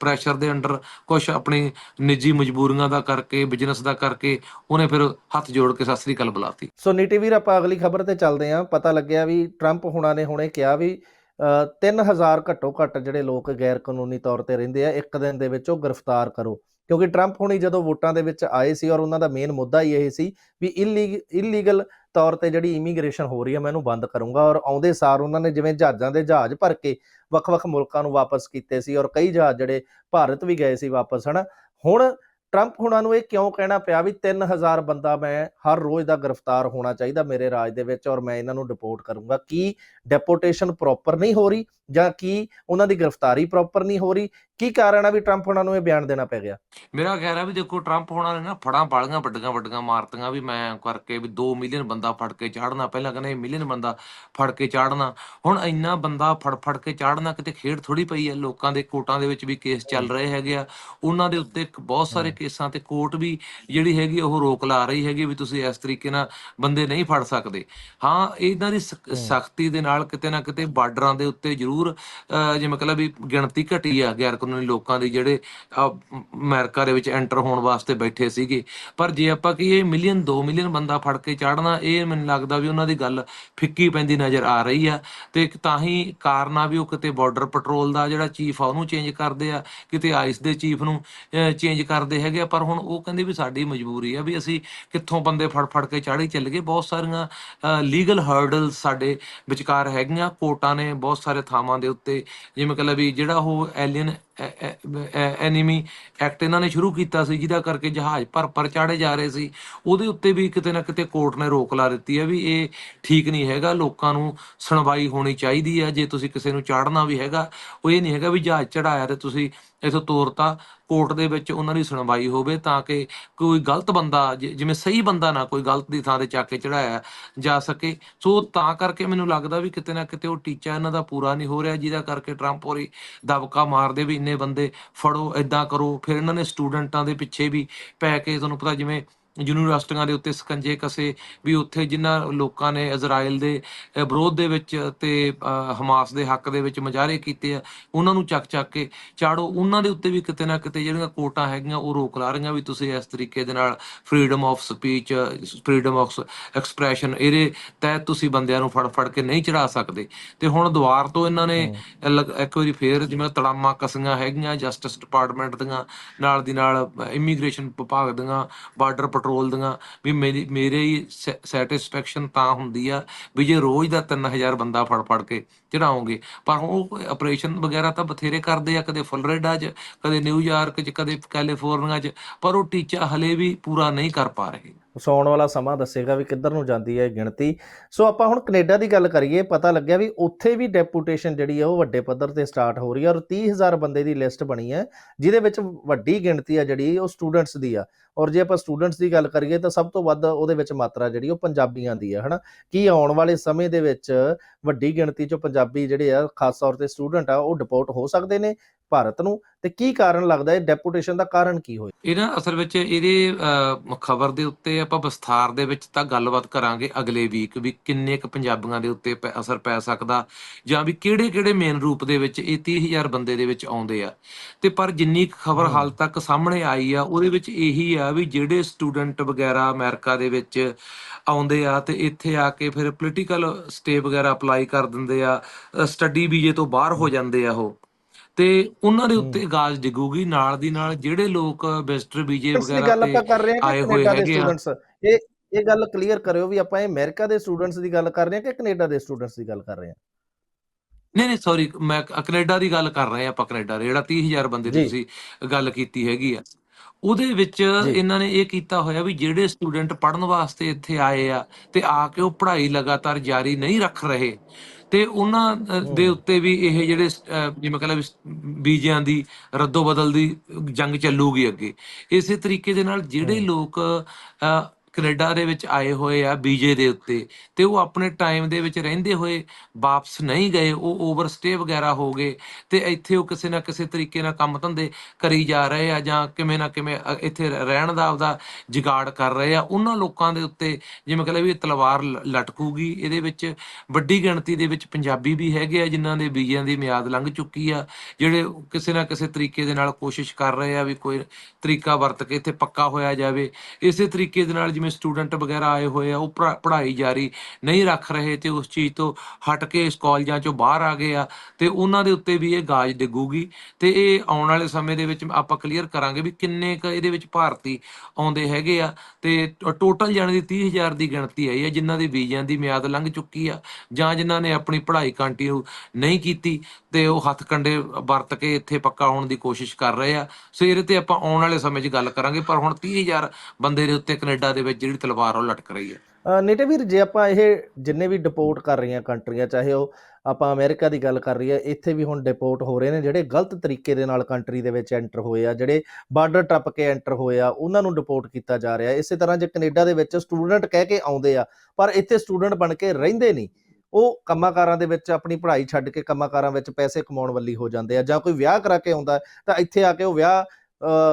ਪ੍ਰੈਸ਼ਰ ਦੇ ਅੰਡਰ ਕੁਝ ਆਪਣੀ ਨਿੱਜੀ ਮਜਬੂਰੀਆਂ ਦਾ ਕਰਕੇ ਬਿਜ਼ਨਸ ਦਾ ਕਰਕੇ ਉਹਨੇ ਫਿਰ ਹੱਥ ਜੋੜ ਕੇ ਸਤਿ ਸ੍ਰੀ ਅਕਾਲ ਬੁਲਾਤੀ। ਸੋ ਨੀਟੀ ਵੀਰ ਆਪਾਂ ਅਗਲੀ ਖਬਰ ਤੇ ਚੱਲਦੇ ਆਂ ਪਤਾ ਲੱਗਿਆ ਵੀ ਟਰੰਪ ਹੁਣਾਂ ਨੇ ਹੁਣੇ ਕਿਹਾ ਵੀ ਅ, 3000 ਘੱਟੋ ਘੱਟ ਜਿਹੜੇ ਲੋਕ ਗੈਰ ਕਾਨੂੰਨੀ ਤੌਰ ਤੇ ਰਹਿੰਦੇ ਆ ਇੱਕ ਦਿਨ ਦੇ ਵਿੱਚ ਉਹ ਗ੍ਰਿਫਤਾਰ ਕਰੋ। ਕਿਉਂਕਿ ਟਰੰਪ ਹੁਣੀ ਜਦੋਂ ਵੋਟਾਂ ਦੇ ਵਿੱਚ ਆਏ ਸੀ ਔਰ ਉਹਨਾਂ ਦਾ ਮੇਨ ਮੁੱਦਾ ਹੀ ਇਹ ਸੀ ਵੀ ਇਲੀਗਲ ਤੌਰ ਤੇ ਜਿਹੜੀ ਇਮੀਗ੍ਰੇਸ਼ਨ ਹੋ ਰਹੀ ਹੈ, ਮੈਂ ਉਹਨੂੰ ਬੰਦ ਕਰੂੰਗਾ ਔਰ ਆਉਂਦੇ ਸਾਰ ਉਹਨਾਂ ਨੇ ਜਿਵੇਂ ਜਹਾਜ਼ਾਂ ਦੇ ਜਹਾਜ਼ ਭਰ ਕੇ ਵੱਖ-ਵੱਖ ਮੁਲਕਾਂ ਨੂੰ ਵਾਪਸ ਕੀਤੇ ਸੀ ਔਰ ਕਈ ਜਹਾਜ਼ ਜਿਹੜੇ ਭਾਰਤ ਵੀ ਗਏ ਸੀ ਵਾਪਸ, ਹਨਾ? ਹੁਣ ਟਰੰਪ ਹੁਣਾਂ ਨੂੰ ਇਹ ਕਿਉਂ ਕਹਿਣਾ ਪਿਆ ਵੀ 3000 ਬੰਦਾ ਮੈਂ ਹਰ ਰੋਜ਼ ਦਾ ਗ੍ਰਿਫਤਾਰ ਹੋਣਾ ਚਾਹੀਦਾ ਮੇਰੇ ਰਾਜ ਦੇ ਵਿੱਚ ਔਰ ਮੈਂ ਇਹਨਾਂ ਨੂੰ ਡਿਪੋਰਟ ਕਰੂੰਗਾ ਕੀ ਡਿਪੋਰਟੇਸ਼ਨ ਪ੍ਰੋਪਰ ਨਹੀਂ ਹੋ ਰਹੀ ਜਾਂ ਕੀ ਉਹਨਾਂ ਦੀ ਗ੍ਰਿਫਤਾਰੀ ਪ੍ਰੋਪਰ ਨਹੀਂ ਹੋ ਰਹੀ? ਕੀ ਕਾਰਨ ਆ ਵੀ ਟਰੰਪ ਹੁਣਾਂ ਨੂੰ ਇਹ ਬਿਆਨ ਦੇਣਾ ਪੈ ਗਿਆ? ਮੇਰਾ ਖਿਆਲ ਹੈ ਵੀ ਦੇਖੋ ਟਰੰਪ ਹੋਣਾ ਨੇ ਨਾ ਫੜਾਂ ਬਾਲੀਆਂ ਵੱਡੀਆਂ ਵੱਡੀਆਂ ਮਾਰਤੀਆਂ ਵੀ ਮੈਂ ਕਰਕੇ ਵੀ 2 ਮਿਲੀਅਨ ਬੰਦਾ ਫੜ ਕੇ ਚਾੜਨਾ ਪਹਿਲਾਂ ਕਹਿੰਦੇ ਮਿਲੀਅਨ ਬੰਦਾ ਫੜ ਕੇ ਚਾੜਨਾ ਹੁਣ ਇੰਨਾ ਬੰਦਾ ਫੜ ਫੜ ਕੇ ਚਾੜਨਾ ਕਿਤੇ ਖੇਡ ਥੋੜੀ ਪਈ ਹੈ ਲੋਕਾਂ ਦੇ ਕੋਰਟਾਂ ਦੇ ਵਿੱਚ ਵੀ ਕੇਸ ਚੱਲ ਰਹੇ ਹੈਗੇ ਆ ਉਹਨਾਂ ਦੇ ਉੱਤੇ ਬਹੁਤ ਸਾਰੇ ਕੇਸਾਂ ਤੇ ਕੋਰਟ ਵੀ ਜਿਹੜੀ ਹੈਗੀ ਉਹ ਰੋਕ ਲਾ ਰਹੀ ਹੈਗੀ ਵੀ ਤੁਸੀਂ ਇਸ ਤਰੀਕੇ ਨਾਲ ਬੰਦੇ ਨਹੀਂ ਫੜ ਸਕਦੇ। ਹਾਂ ਇਹਨਾਂ ਦੀ ਸਖਤੀ ਦੇ ਨਾਲ ਕਿਤੇ ਨਾ ਕਿਤੇ ਬਾਰਡਰਾਂ ਦੇ ਉੱਤੇ ਜ਼ਰੂਰ ਜਿਵੇਂ ਕਹਿੰਦਾ ਵੀ ਗਿਣਤੀ ਘਟੀ ਆ ਗੈਰ ਕਾਨੂੰਨੀ ਲੋਕਾਂ ਦੀ ਜਿਹੜੇ ਅਮਰੀਕਾ ਦੇ ਵਿੱਚ ਐਂਟਰ ਹੋਣ ਵਾਸਤੇ ਬੈਠੇ ਸੀਗੇ। ਪਰ ਜੇ ਆਪਾਂ ਕਹੀਏ ਮਿਲੀਅਨ 2 ਮਿਲੀਅਨ ਬੰਦਾ ਫੜ ਕੇ ਚਾੜਨਾ ਇਹ ਮੈਨੂੰ ਲੱਗਦਾ ਵੀ ਉਹਨਾਂ ਦੀ ਗੱਲ ਫਿੱਕੀ ਪੈਂਦੀ ਨਜ਼ਰ ਆ ਰਹੀ ਆ। ਤੇ ਤਾਂ ਹੀ ਕਾਰਨ ਆ ਵੀ ਉਹ ਕਿਤੇ ਬਾਰਡਰ ਪੈਟਰੋਲ ਦਾ ਜਿਹੜਾ ਚੀਫ ਆ ਉਹਨੂੰ ਚੇਂਜ ਕਰਦੇ ਆ ਕਿਤੇ ਆਈਸ ਦੇ ਚੀਫ ਨੂੰ ਚੇਂਜ ਕਰਦੇ ਹੈਗੇ ਆ ਪਰ ਹੁਣ ਉਹ ਕਹਿੰਦੇ ਵੀ ਸਾਡੀ ਮਜਬੂਰੀ ਆ ਵੀ ਅਸੀਂ ਕਿੱਥੋਂ ਬੰਦੇ ਫੜ ਫੜ ਕੇ ਚਾੜੀ ਚੱਲ ਗਏ। ਬਹੁਤ ਸਾਰੀਆਂ ਲੀਗਲ ਹਰਡਲ ਸਾਡੇ ਵਿਚਕਾਰ ਹੈਗੀਆਂ। ਕੋਰਟਾਂ ਨੇ ਬਹੁਤ ਸਾਰੇ ਥਾਵਾਂ ਦੇ ਉੱਤੇ ਜਿਵੇਂ ਕਹਿੰਦਾ ਵੀ ਜਿਹੜਾ ਉਹ ਐਲੀਅਨ ਐਨੀਮੀ ਐਕਟ ਇਹਨਾਂ ਨੇ ਸ਼ੁਰੂ ਕੀਤਾ ਸੀ, ਜਿਹਦਾ ਕਰਕੇ ਜਹਾਜ਼ ਭਰ ਭਰ ਚਾੜੇ ਜਾ ਰਹੇ ਸੀ। ਉਹਦੇ ਉੱਤੇ ਵੀ ਕਿਤੇ ਨਾ ਕਿਤੇ ਕੋਰਟ ਨੇ ਰੋਕ ਲਾ ਦਿੱਤੀ ਹੈ ਵੀ ਇਹ ਠੀਕ ਨਹੀਂ ਹੈਗਾ, ਲੋਕਾਂ ਨੂੰ ਸੁਣਵਾਈ ਹੋਣੀ ਚਾਹੀਦੀ ਹੈ, ਜੇ ਤੁਸੀਂ ਕਿਸੇ ਨੂੰ ਚਾੜਨਾ ਵੀ ਹੈਗਾ, ਉਹ ਇਹ ਨਹੀਂ ਹੈਗਾ ਵੀ ਜਹਾਜ਼ ਚੜਾਇਆ ਤੇ ਤੁਸੀਂ ਇਥੋਂ ਤੋਰਤਾ, ਕੋਰਟ ਦੇ ਵਿੱਚ ਉਹਨਾਂ ਦੀ ਸੁਣਵਾਈ ਹੋਵੇ ਤਾਂ ਕਿ ਕੋਈ ਗਲਤ ਬੰਦਾ, ਜਿ- ਜਿਵੇਂ ਸਹੀ ਬੰਦਾ ਨਾ ਕੋਈ ਗਲਤ ਦੀ ਥਾਂ ਤੇ ਚੱਕ ਕੇ ਚੜਾਇਆ ਜਾ ਸਕੇ। ਸੋ ਤਾਂ ਕਰਕੇ ਮੈਨੂੰ ਲੱਗਦਾ ਵੀ ਕਿਤੇ ਨਾ ਕਿਤੇ ਉਹ ਟੀਚਾ ਇਹਨਾਂ ਦਾ ਪੂਰਾ ਨਹੀਂ ਹੋ ਰਿਹਾ, ਜਿਹਦਾ ਕਰਕੇ ਟਰੰਪ ਹੋਰੀ ਦਬਕਾ ਮਾਰਦੇ ਵੀ ਇੰਨੇ ਬੰਦੇ ਫੜੋ ਇਦਾਂ ਕਰੋ, ਫਿਰ ਇਹਨਾਂ ਨੇ ਸਟੂਡੈਂਟਾਂ ਦੇ ਪਿੱਛੇ ਵੀ ਪੈ ਕੇ ਤੁਹਾਨੂੰ ਪਤਾ ਜਿਵੇਂ ਯੂਨੀਵਰਸਿਟੀਆਂ ਦੇ ਉੱਤੇ ਸਕੰਜੇ ਕਸੇ ਵੀ ਉੱਥੇ ਜਿਨ੍ਹਾਂ ਲੋਕਾਂ ਨੇ ਇਜ਼ਰਾਈਲ ਦੇ ਵਿਰੋਧ ਦੇ ਵਿੱਚ ਤੇ ਹਮਾਸ ਦੇ ਹੱਕ ਦੇ ਵਿੱਚ ਮੁਜ਼ਾਹਰੇ ਕੀਤੇ ਆ ਉਹਨਾਂ ਨੂੰ ਚੱਕ ਚੱਕ ਕੇ ਚਾੜੋ ਉਹਨਾਂ ਦੇ ਉੱਤੇ ਵੀ ਕਿਤੇ ਨਾ ਕਿਤੇ ਜਿਹੜੀਆਂ ਕੋਟਾਂ ਹੈਗੀਆਂ ਉਹ ਰੋਕ ਲਾ ਰਹੀਆਂ ਵੀ ਤੁਸੀਂ ਇਸ ਤਰੀਕੇ ਦੇ ਨਾਲ freedom of speech freedom of expression ਇਹਦੇ ਤਹਿਤ ਤੁਸੀਂ ਬੰਦਿਆਂ ਨੂੰ ਫੜ ਫੜ ਕੇ ਨਹੀਂ ਚੜਾ ਸਕਦੇ। ਤੇ ਹੁਣ ਦੁਆਰ ਤੋਂ ਇਹਨਾਂ ਨੇ ਇੱਕ ਵਾਰੀ ਫੇਰ ਜਿਵੇਂ ਤੜਾਮਾ ਕਸੀਆਂ ਹੈਗੀਆਂ ਜਸਟਿਸ ਡਿਪਾਰਟਮੈਂਟ ਦੀਆਂ ਨਾਲ ਦੀ ਨਾਲ ਇਮੀਗ੍ਰੇਸ਼ਨ ਵਿਭਾਗ ਦੀਆਂ ਬਾਰਡਰ ਪੈਟਰੋਲ ਦੀਆਂ, ਵੀ ਮੇਰੀ, ਮੇਰੇ ਹੀ ਸੈਟੀਸਫੈਕਸ਼ਨ ਤਾਂ ਹੁੰਦੀ ਆ ਵੀ ਜੇ ਰੋਜ਼ ਦਾ 3000 ਬੰਦਾ ਫੜ ਫੜ ਕੇ ਚੜਾਓਗੇ ਪਰ ਉਹ ਆਪਰੇਸ਼ਨ ਵਗੈਰਾ ਤਾਂ ਬਥੇਰੇ ਕਰਦੇ ਆ, ਕਦੇ ਫਲੋਰੀਡਾ 'ਚ, ਕਦੇ ਨਿਊਯਾਰਕ 'ਚ, ਕਦੇ ਕੈਲੀਫੋਰਨੀਆ 'ਚ, ਪਰ ਉਹ ਟੀਚਾ ਹਲੇ ਵੀ ਪੂਰਾ ਨਹੀਂ ਕਰ ਪਾ ਰਹੇ। ਸੋ ਆਉਣ ਵਾਲਾ ਸਮਾਂ ਦੱਸੇਗਾ ਵੀ ਕਿੱਧਰ ਨੂੰ ਜਾਂਦੀ ਹੈ ਇਹ ਗਿਣਤੀ। ਸੋ ਆਪਾਂ ਹੁਣ ਕੈਨੇਡਾ ਦੀ ਗੱਲ ਕਰੀਏ, ਪਤਾ ਲੱਗਿਆ ਵੀ ਉੱਥੇ ਵੀ ਡੈਪੂਟੇਸ਼ਨ ਜਿਹੜੀ ਹੈ ਉਹ ਵੱਡੇ ਪੱਧਰ ਤੇ ਸਟਾਰਟ ਹੋ ਰਹੀ ਹੈ ਔਰ 30000 ਬੰਦੇ ਦੀ ਲਿਸਟ ਬਣੀ ਹੈ, ਜਿਹਦੇ ਵਿੱਚ ਵੱਡੀ ਗਿਣਤੀ ਆ ਜਿਹੜੀ ਉਹ ਸਟੂਡੈਂਟਸ ਦੀ ਆ। ਔਰ ਜੇ ਆਪਾਂ ਸਟੂਡੈਂਟਸ ਦੀ ਗੱਲ ਕਰੀਏ ਤਾਂ ਸਭ ਤੋਂ ਵੱਧ ਉਹਦੇ ਵਿੱਚ ਮਾਤਰਾ ਜਿਹੜੀ ਉਹ ਪੰਜਾਬੀਆਂ ਦੀ ਆ, ਹਨਾ? ਕੀ ਆਉਣ ਵਾਲੇ ਸਮੇਂ ਦੇ ਵਿੱਚ ਵੱਡੀ ਗਿਣਤੀ ਚੋਂ ਪੰਜਾਬੀ ਜਿਹੜੇ ਆ, ਖਾਸ ਤੌਰ ਤੇ ਸਟੂਡੈਂਟ ਆ, ਉਹ ਡਿਪੋਰਟ ਹੋ ਸਕਦੇ ਨੇ? ਭਾਰਤ ਨੂੰ ਤੇ ਕੀ ਕਾਰਨ ਲੱਗਦਾ ਹੈ ਡੈਪੂਟੇਸ਼ਨ ਦਾ ਕਾਰਨ ਕੀ ਹੋਇਆ? ਇਹ ਨਾ ਅਸਲ ਵਿੱਚ ਇਹਦੇ ਖਬਰ ਦੇ ਉੱਤੇ ਆਪਾਂ ਵਿਸਥਾਰ ਦੇ ਵਿੱਚ ਤਾਂ ਗੱਲਬਾਤ ਕਰਾਂਗੇ ਅਗਲੇ ਵੀਕ ਵੀ ਕਿੰਨੇ ਕੁ ਪੰਜਾਬੀਆਂ ਦੇ ਉੱਤੇ ਅਸਰ ਪੈ ਸਕਦਾ ਜਾਂ ਵੀ ਕਿਹੜੇ ਕਿਹੜੇ ਮੇਨ ਰੂਪ ਦੇ ਵਿੱਚ ਇਹ 30000 ਬੰਦੇ ਦੇ ਵਿੱਚ ਆਉਂਦੇ ਆ। ਤੇ ਪਰ ਜਿੰਨੀ ਖਬਰ। ਹਾਲ ਤੱਕ ਸਾਹਮਣੇ ਆਈ ਆ ਉਹਦੇ ਵਿੱਚ ਇਹੀ ਆ ਵੀ ਜਿਹੜੇ ਸਟੂਡੈਂਟ ਵਗੈਰਾ ਅਮਰੀਕਾ ਦੇ ਵਿੱਚ ਆਉਂਦੇ ਆ ਤੇ ਇੱਥੇ ਆ ਕੇ ਫਿਰ ਪੋਲੀਟੀਕਲ ਸਟੇ ਵਗੈਰਾ ਅਪਲਾਈ ਕਰ ਦਿੰਦੇ ਆ ਸਟੱਡੀ ਵੀਜ਼ੇ ਤੋਂ ਬਾਹਰ ਹੋ ਜਾਂਦੇ ਆ ਉਹ। ਤੇ ਉਹਨਾਂ ਦੇ ਉੱਤੇ ਗਾਜ ਡਿੱਗੂਗੀ ਨਾਲ ਦੀ ਨਾਲ ਜਿਹੜੇ ਲੋਕ ਵਿਜ਼ਟਰ ਵੀਜ਼ੇ ਵਗੈਰਾ ਤੇ ਆਏ ਹੋਏ ਹੈਗੇ ਆ। ਸਟੂਡੈਂਟਸ ਇਹ ਇਹ ਗੱਲ ਕਲੀਅਰ ਕਰਿਓ ਵੀ ਆਪਾਂ ਇਹ ਅਮਰੀਕਾ ਦੇ ਸਟੂਡੈਂਟਸ ਦੀ ਗੱਲ ਕਰ ਰਹੇ ਹਾਂ ਕਿ ਕੈਨੇਡਾ ਦੇ ਸਟੂਡੈਂਟਸ ਦੀ ਗੱਲ ਕਰ ਰਹੇ ਹਾਂ ਨਹੀਂ ਨਹੀਂ ਸੌਰੀ ਮੈਂ ਕੈਨੇਡਾ ਦੀ ਗੱਲ ਕਰ ਰਹੇ ਆ ਆਪਾਂ ਕੈਨੇਡਾ ਦੇ ਜਿਹੜਾ 30000 ਬੰਦੇ ਦੀ। ਤੁਸੀਂ ਗੱਲ ਕੀਤੀ ਹੈਗੀ ਆ ਉਹਦੇ ਵਿੱਚ। ਇਹਨਾਂ ਨੇ ਇਹ ਕੀਤਾ ਹੋਇਆ ਵੀ ਜਿਹੜੇ ਸਟੂਡੈਂਟ ਪੜ੍ਹਨ ਵਾਸਤੇ ਇੱਥੇ ਆਏ ਆ ਤੇ ਆ ਕੇ ਉਹ ਪੜ੍ਹਾਈ ਲਗਾਤਾਰ ਜਾਰੀ ਨਹੀਂ ਰੱਖ ਰਹੇ ਤੇ ਉਹਨਾਂ ਦੇ। ਉੱਤੇ ਵੀ ਇਹ ਜਿਹੜੇ ਜਿਵੇਂ ਕਹਿੰਦਾ ਬੀਜਿਆਂ ਦੀ ਰੱਦੋ ਬਦਲ ਦੀ ਜੰਗ ਚੱਲੂਗੀ ਅੱਗੇ ਇਸੇ ਤਰੀਕੇ ਦੇ ਨਾਲ ਜਿਹੜੇ। ਲੋਕ ਕੈਨੇਡਾ ਦੇ ਵਿੱਚ ਆਏ ਹੋਏ ਆ ਬੀਜੇ ਦੇ ਉੱਤੇ ਤੇ ਉਹ ਆਪਣੇ ਟਾਈਮ ਦੇ ਵਿੱਚ ਰਹਿੰਦੇ ਹੋਏ ਵਾਪਸ ਨਹੀਂ ਗਏ, ਉਹ ਓਵਰਸਟੇ ਵਗੈਰਾ ਹੋ ਗਏ ਤੇ ਇੱਥੇ ਉਹ ਕਿਸੇ ਨਾ ਕਿਸੇ ਤਰੀਕੇ ਨਾਲ ਕੰਮ ਧੰਦੇ ਕਰੀ ਜਾ ਰਹੇ ਆ ਜਾਂ ਕਿਵੇਂ ਨਾ ਕਿਵੇਂ ਇੱਥੇ ਰਹਿਣ ਦਾ ਆਪਦਾ ਜੁਗਾੜ ਕਰ ਰਹੇ ਆ। ਉਹਨਾਂ ਲੋਕਾਂ ਦੇ ਉੱਤੇ ਜਿਵੇਂ ਕਹਿੰਦੇ ਵੀ ਤਲਵਾਰ ਲ- ਲਟਕੂਗੀ, ਇਹਦੇ ਵਿੱਚ ਵੱਡੀ ਗਿਣਤੀ ਦੇ ਵਿੱਚ ਪੰਜਾਬੀ ਵੀ ਹੈਗੇ ਆ ਜਿਨ੍ਹਾਂ ਦੇ ਵੀਜ਼ਿਆਂ ਦੀ ਮਿਆਦ ਲੰਘ ਚੁੱਕੀ ਆ, ਜਿਹੜੇ ਕਿਸੇ ਨਾ ਕਿਸੇ ਤਰੀਕੇ ਦੇ ਨਾਲ ਕੋਸ਼ਿਸ਼ ਕਰ ਰਹੇ ਆ ਵੀ ਕੋਈ ਤਰੀਕਾ ਵਰਤ ਕੇ ਇੱਥੇ ਪੱਕਾ ਹੋਇਆ ਜਾਵੇ। ਇਸੇ ਤਰੀਕੇ ਦੇ ਨਾਲ ਜਿਵੇਂ ਸਟੂਡੈਂਟ ਵਗੈਰਾ ਆਏ ਹੋਏ ਆ, ਉਹ ਪੜ੍ਹਾ- ਪੜ੍ਹਾਈ ਜਾਰੀ ਨਹੀਂ ਰੱਖ ਰਹੇ ਤੇ ਉਸ ਚੀਜ਼ ਤੋਂ ਹਟ ਕੇ ਇਸ ਕਾਲਜਾਂ ਚੋਂ ਬਾਹਰ ਆ ਗਏ ਆ ਤੇ ਉਹਨਾਂ ਦੇ ਉੱਤੇ ਵੀ ਇਹ ਗਾਜ ਡਿੱਗੂਗੀ ਤੇ ਇਹ ਆਉਣ ਵਾਲੇ ਸਮੇਂ ਦੇ ਵਿੱਚ ਆਪਾਂ ਕਲੀਅਰ ਕਰਾਂਗੇ ਵੀ ਕਿੰਨੇ ਕ ਇਹਦੇ ਵਿੱਚ ਭਾਰਤੀ ਆਉਂਦੇ ਹੈਗੇ ਆ ਤੇ ਟੋਟਲ ਜਾਣੇ ਦੀ 30000 ਦੀ ਗਿਣਤੀ ਆਈ ਹੈ ਜਿਨ੍ਹਾਂ ਦੀ ਵੀਜ਼ਿਆਂ ਦੀ ਮਿਆਦ ਲੰਘ ਚੁੱਕੀ ਆ ਜਾਂ ਜਿਨ੍ਹਾਂ ਨੇ ਆਪਣੀ ਪੜ੍ਹਾਈ ਕੰਟੀਨਿਊ ਨਹੀਂ ਕੀਤੀ ਤੇ ਉਹ ਹੱਥ ਕੰਡੇ ਵਰਤ ਕੇ ਇੱਥੇ ਪੱਕਾ ਹੋਣ ਦੀ ਕੋਸ਼ਿਸ਼ ਕਰ ਰਹੇ ਆ। ਸੋ ਇਹਦੇ ਤੇ ਆਪਾਂ ਆਉਣ ਵਾਲੇ ਸਮੇਂ 'ਚ ਗੱਲ ਕਰਾਂਗੇ, ਪਰ ਹੁਣ 30000 ਬੰਦੇ ਦੇ ਉੱਤੇ ਕੈਨੇਡਾ ਦੇ ਵਿੱਚ ਜਿਹੜੀ ਤਲਵਾਰ ਉਹ ਲਟਕ ਰਹੀ ਹੈ। ਅ, ਵੀਰ ਜੇ ਆਪਾਂ ਇਹ ਜਿੰਨੇ ਵੀ ਡਿਪੋਰਟ ਕਰ ਰਹੀਆਂ ਕੰਟਰੀਆਂ ਚਾਹੇ ਉਹ ਆਪਾਂ ਅਮਰੀਕਾ ਦੀ ਗੱਲ ਕਰ ਰਹੀ ਹੈ ਇੱਥੇ ਵੀ ਹੁਣ ਡਿਪੋਰਟ ਹੋ ਰਹੇ ਨੇ ਜਿਹੜੇ ਗਲਤ ਤਰੀਕੇ ਦੇ ਨਾਲ ਕੰਟਰੀ ਦੇ ਵਿੱਚ ਐਂਟਰ ਹੋਏ ਆ ਜਿਹੜੇ ਬਾਰਡਰ ਟੱਪ ਕੇ ਐਂਟਰ ਹੋਏ ਆ ਉਹਨਾਂ ਨੂੰ ਡਿਪੋਰਟ ਕੀਤਾ ਜਾ ਰਿਹਾ। ਇਸੇ ਤਰ੍ਹਾਂ ਜੇ ਕੈਨੇਡਾ ਦੇ ਵਿੱਚ ਸਟੂਡੈਂਟ ਕਹਿ ਕੇ ਆਉਂਦੇ ਆ ਪਰ ਇੱਥੇ ਸਟੂਡੈਂਟ ਬਣ ਕੇ ਰਹਿੰਦੇ ਨਹੀਂ। ਉਹ ਕੰਮਾਕਾਰਾਂ ਦੇ ਵਿੱਚ ਆਪਣੀ ਪੜ੍ਹਾਈ ਛੱਡ ਕੇ ਕੰਮਾਕਾਰਾਂ ਵਿੱਚ ਪੈਸੇ ਕਮਾਉਣ ਵੱਲੀ ਹੋ ਜਾਂਦੇ ਆ ਜਾਂ ਕੋਈ ਵਿਆਹ ਕਰਾ ਕੇ ਆਉਂਦਾ ਤਾਂ ਇੱਥੇ ਆ ਕੇ ਉਹ ਵਿਆਹ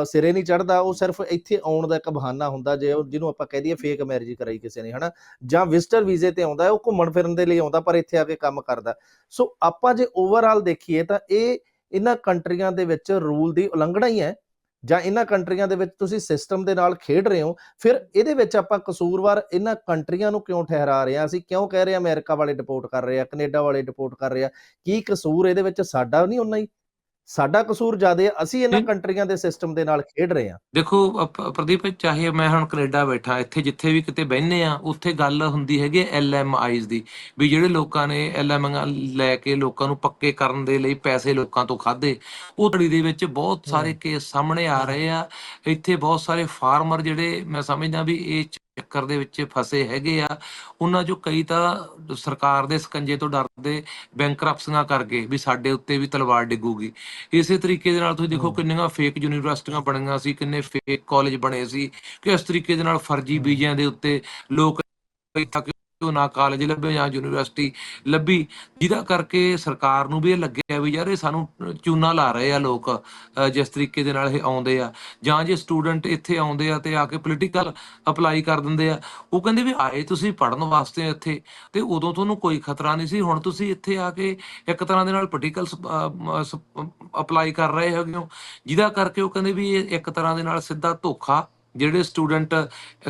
ਸਿਰੇ ਨਹੀਂ ਚੜਦਾ ਉਹ ਸਿਰਫ ਇੱਥੇ ਆਉਣ ਦਾ ਇੱਕ ਬਹਾਨਾ ਹੁੰਦਾ ਜੇ ਉਹ ਜਿਹਨੂੰ ਆਪਾਂ ਕਹਿ ਦਈਏ ਫੇਕ ਮੈਰਿਜ ਕਰਾਈ ਕਿਸੇ ਨੇ, ਹਨਾ? ਜਾਂ ਵਿਜ਼ਟਰ ਵੀਜ਼ੇ ਤੇ ਆਉਂਦਾ, ਉਹ ਘੁੰਮਣ ਫਿਰਨ ਦੇ ਲਈ ਆਉਂਦਾ, ਪਰ ਇੱਥੇ ਆ ਕੇ ਕੰਮ ਕਰਦਾ। ਸੋ ਆਪਾਂ ਜੇ ਓਵਰਆਲ ਦੇਖੀਏ ਤਾਂ ਇਹ ਇਹਨਾਂ ਕੰਟਰੀਆਂ ਦੇ ਵਿੱਚ ਰੂਲ ਦੀ ਉਲੰਘਣਾ ਹੀ ਹੈ, ਜਾਂ ਇਹਨਾਂ ਕੰਟਰੀਆਂ ਦੇ ਵਿੱਚ ਤੁਸੀਂ ਸਿਸਟਮ ਦੇ ਨਾਲ ਖੇਡ ਰਹੇ ਹੋ, ਫਿਰ ਇਹਦੇ ਵਿੱਚ ਆਪਾਂ ਕਸੂਰਵਾਰ ਇਹਨਾਂ ਕੰਟਰੀਆਂ ਨੂੰ ਕਿਉਂ ਠਹਿਰਾ ਰਹੇ ਹਾਂ? ਅਸੀਂ ਕਿਉਂ ਕਹਿ ਰਹੇ ਹਾਂ ਅਮਰੀਕਾ ਵਾਲੇ ਡਿਪੋਰਟ ਕਰ ਰਹੇ ਆ, ਕੈਨੇਡਾ ਵਾਲੇ ਡਿਪੋਰਟ ਕਰ ਰਹੇ ਆ? ਕੀ ਕਸੂਰ ਇਹਦੇ ਵਿੱਚ ਸਾਡਾ ਨਹੀਂ ਉਨਾ ਹੀ? ਸਾਡਾ ਕਸੂਰ ਜ਼ਿਆਦਾ ਹੈ ਅਸੀਂ ਇਹਨਾਂ। ਕੰਟਰੀਆਂ ਦੇ ਸਿਸਟਮ ਦੇ ਨਾਲ ਖੇਡ ਰਹੇ ਹਾਂ ਦੇਖੋ ਪ੍ਰਦੀਪ ਚਾਹੇ ਮੈਂ ਹੁਣ ਕੈਨੇਡਾ ਬੈਠਾ ਇੱਥੇ ਜਿੱਥੇ ਵੀ ਕਿਤੇ ਬਹਿੰਦੇ ਆ ਉੱਥੇ ਗੱਲ ਹੁੰਦੀ ਹੈਗੀ ਐਲ ਐਮ ਆਈਜ਼ ਦੀ ਵੀ ਜਿਹੜੇ ਲੋਕਾਂ ਨੇ ਐਲ ਐਮ ਲੈ ਕੇ ਲੋਕਾਂ ਨੂੰ ਪੱਕੇ ਕਰਨ ਦੇ ਲਈ ਪੈਸੇ ਲੋਕਾਂ ਤੋਂ ਖਾਦੇ ਉਹ ਧੜੀ ਦੇ ਵਿੱਚ ਬਹੁਤ ਸਾਰੇ ਕੇਸ ਸਾਹਮਣੇ ਆ ਰਹੇ ਆ। ਇੱਥੇ ਬਹੁਤ ਸਾਰੇ ਫਾਰਮਰ ਜਿਹੜੇ ਮੈਂ ਸਮਝਦਾ ਵੀ ਇਹ ਚੱਕਰ ਦੇ ਵਿੱਚ ਫਸੇ ਹੈਗੇ ਆ ਉਹਨਾਂ ਚੋਂ ਕਈ ਤਾਂ ਸਰਕਾਰ ਦੇ ਸਕੰਜੇ ਤੋਂ ਡਰਦੇ ਬੈਂਕਰਪਸੀਆਂ ਕਰ ਗਏ ਵੀ ਸਾਡੇ ਉੱਤੇ ਵੀ ਤਲਵਾਰ ਡਿੱਗੂਗੀ ਇਸੇ ਤਰੀਕੇ ਦੇ ਨਾਲ ਤੁਸੀਂ ਦੇਖੋ। ਕਿੰਨੀਆਂ ਫੇਕ ਯੂਨੀਵਰਸਿਟੀਆਂ ਬਣੀਆਂ ਸੀ ਕਿੰਨੇ ਫੇਕ ਕਾਲਜ ਬਣੇ ਸੀ ਕਿ ਇਸ ਤਰੀਕੇ ਦੇ ਨਾਲ ਫਰਜ਼ੀ। ਵੀਜ਼ਿਆਂ ਦੇ ਉੱਤੇ ਲੋਕ ਤੱਕ ਨਾ ਕਾਲਜ ਲੱਭੇ ਜਾਂ ਯੂਨੀਵਰਸਿਟੀ ਲੱਭੀ ਜਿਹਦਾ ਕਰਕੇ ਸਰਕਾਰ ਨੂੰ ਵੀ ਇਹ ਲੱਗਿਆ ਆ ਵੀ ਯਾਰ ਇਹ ਸਾਨੂੰ ਚੂਨਾ ਲਾ ਰਹੇ ਆ ਲੋਕ ਜਿਸ ਤਰੀਕੇ ਦੇ ਨਾਲ ਇਹ ਆਉਂਦੇ ਆ। ਜਾਂ ਜੇ ਸਟੂਡੈਂਟ ਇੱਥੇ ਆਉਂਦੇ ਆ ਤੇ ਆ ਕੇ ਪੋਲੀਟੀਕਲ ਅਪਲਾਈ ਕਰ ਦਿੰਦੇ ਆ। ਉਹ ਕਹਿੰਦੇ ਵੀ ਆਏ ਤੁਸੀਂ ਪੜਨ ਵਾਸਤੇ ਇੱਥੇ, ਤੇ ਉਦੋਂ ਤੁਹਾਨੂੰ ਕੋਈ ਖਤਰਾ ਨਹੀਂ ਸੀ। ਹੁਣ ਤੁਸੀਂ ਇੱਥੇ ਆ ਕੇ ਇੱਕ ਤਰ੍ਹਾਂ ਦੇ ਨਾਲ ਪੋਲੀਟੀਕਲ ਅਪਲਾਈ ਕਰ ਰਹੇ ਹੈਗੇ ਹੋ। ਜਿਹਦਾ ਕਰਕੇ ਉਹ ਕਹਿੰਦੇ ਵੀ ਇਹ ਇੱਕ ਤਰ੍ਹਾਂ ਦੇ ਨਾਲ ਸਿੱਧਾ ਧੋਖਾ ਜਿਹੜੇ ਸਟੂਡੈਂਟ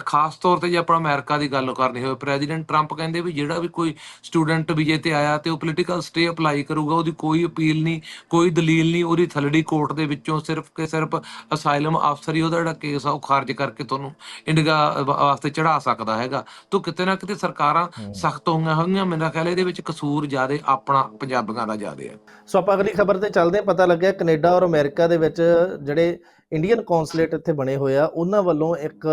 ਖਾਸ ਤੌਰ ਤੇ ਜੇ ਆਪਾਂ ਅਮਰੀਕਾ ਦੀ ਗੱਲ ਕਰਨੀ ਹੋਵੇ ਪ੍ਰੈਜ਼ੀਡੈਂਟ ਟਰੰਪ ਕਹਿੰਦੇ ਵੀ ਜਿਹੜਾ ਵੀ ਕੋਈ ਸਟੂਡੈਂਟ ਵੀਜ਼ੇ ਤੇ ਆਇਆ ਤੇ ਉਹ ਪੋਲੀਟੀਕਲ ਸਟੇ ਅਪਲਾਈ ਕਰੂਗਾ ਉਹਦੀ ਕੋਈ ਅਪੀਲ ਨਹੀਂ ਕੋਈ ਦਲੀਲ ਨਹੀਂ ਉਹਦੀ ਥਲੜੀ ਕੋਰਟ ਦੇ ਵਿੱਚੋਂ ਸਿਰਫ ਕਿ ਸਿਰਫ ਅਸਾਈਲਮ ਅਫਸਰ ਹੀ ਉਹਦਾ ਜਿਹੜਾ ਕੇਸ ਆ ਉਹ ਖਾਰਜ ਕਰਕੇ ਤੁਹਾਨੂੰ ਇੰਡੀਆ ਵਾਸਤੇ ਚੜਾ ਸਕਦਾ ਹੈਗਾ। ਤੋਂ ਕਿਤੇ ਨਾ ਕਿਤੇ ਸਰਕਾਰਾਂ ਸਖਤ ਹੋਈਆਂ ਹੋਈਆਂ ਮੇਰਾ ਖਿਆਲ ਇਹਦੇ ਵਿੱਚ ਕਸੂਰ ਜ਼ਿਆਦੇ ਆਪਣਾ ਪੰਜਾਬੀਆਂ ਦਾ ਜ਼ਿਆਦੇ ਆ। ਸੋ ਆਪਾਂ ਅਗਲੀ ਖਬਰ ਤੇ ਚੱਲਦੇ ਹਾਂ ਪਤਾ ਲੱਗਿਆ ਕੈਨੇਡਾ ਔਰ ਅਮਰੀਕਾ ਦੇ ਵਿੱਚ ਜਿਹੜੇ ਇੰਡੀਅਨ ਕੌਂਸੂਲੇਟ ਇੱਥੇ ਬਣੇ ਹੋਏ ਆ, ਉਹਨਾਂ ਵੱਲੋਂ ਇੱਕ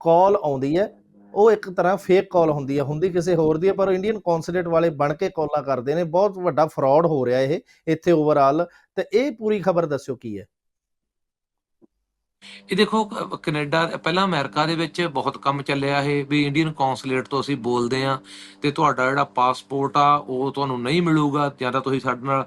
ਕਾਲ ਆਉਂਦੀ ਹੈ, ਉਹ ਇੱਕ ਤਰ੍ਹਾਂ ਫੇਕ ਕਾਲ ਹੁੰਦੀ ਹੈ, ਹੁੰਦੀ ਕਿਸੇ ਹੋਰ ਦੀ ਹੈ, ਪਰ ਇੰਡੀਅਨ ਕੌਂਸੂਲੇਟ ਵਾਲੇ ਬਣ ਕੇ ਕਾਲਾਂ ਕਰਦੇ ਨੇ, ਬਹੁਤ ਵੱਡਾ ਫਰਾਡ ਹੋ ਰਿਹਾ ਇਹ, ਇੱਥੇ ਓਵਰਆਲ ਤੇ ਇਹ ਪੂਰੀ ਖਬਰ ਦੱਸਿਓ ਕੀ ਹੈ? ਇਹ ਦੇਖੋ, ਕੈਨੇਡਾ, ਪਹਿਲਾਂ ਅਮਰੀਕਾ ਦੇ ਵਿੱਚ ਬਹੁਤ ਕੰਮ ਚੱਲਿਆ ਇਹ, ਵੀ ਇੰਡੀਅਨ ਕੌਂਸੂਲੇਟ ਤੋਂ ਅਸੀਂ ਬੋਲਦੇ ਆ ਤੇ ਤੁਹਾਡਾ ਜਿਹੜਾ ਪਾਸਪੋਰਟ ਆ, ਉਹ ਤੁਹਾਨੂੰ ਨਹੀਂ ਮਿਲੂਗਾ, ਜਾਂ ਤਾਂ ਤੁਸੀਂ ਸਾਡੇ ਨਾਲ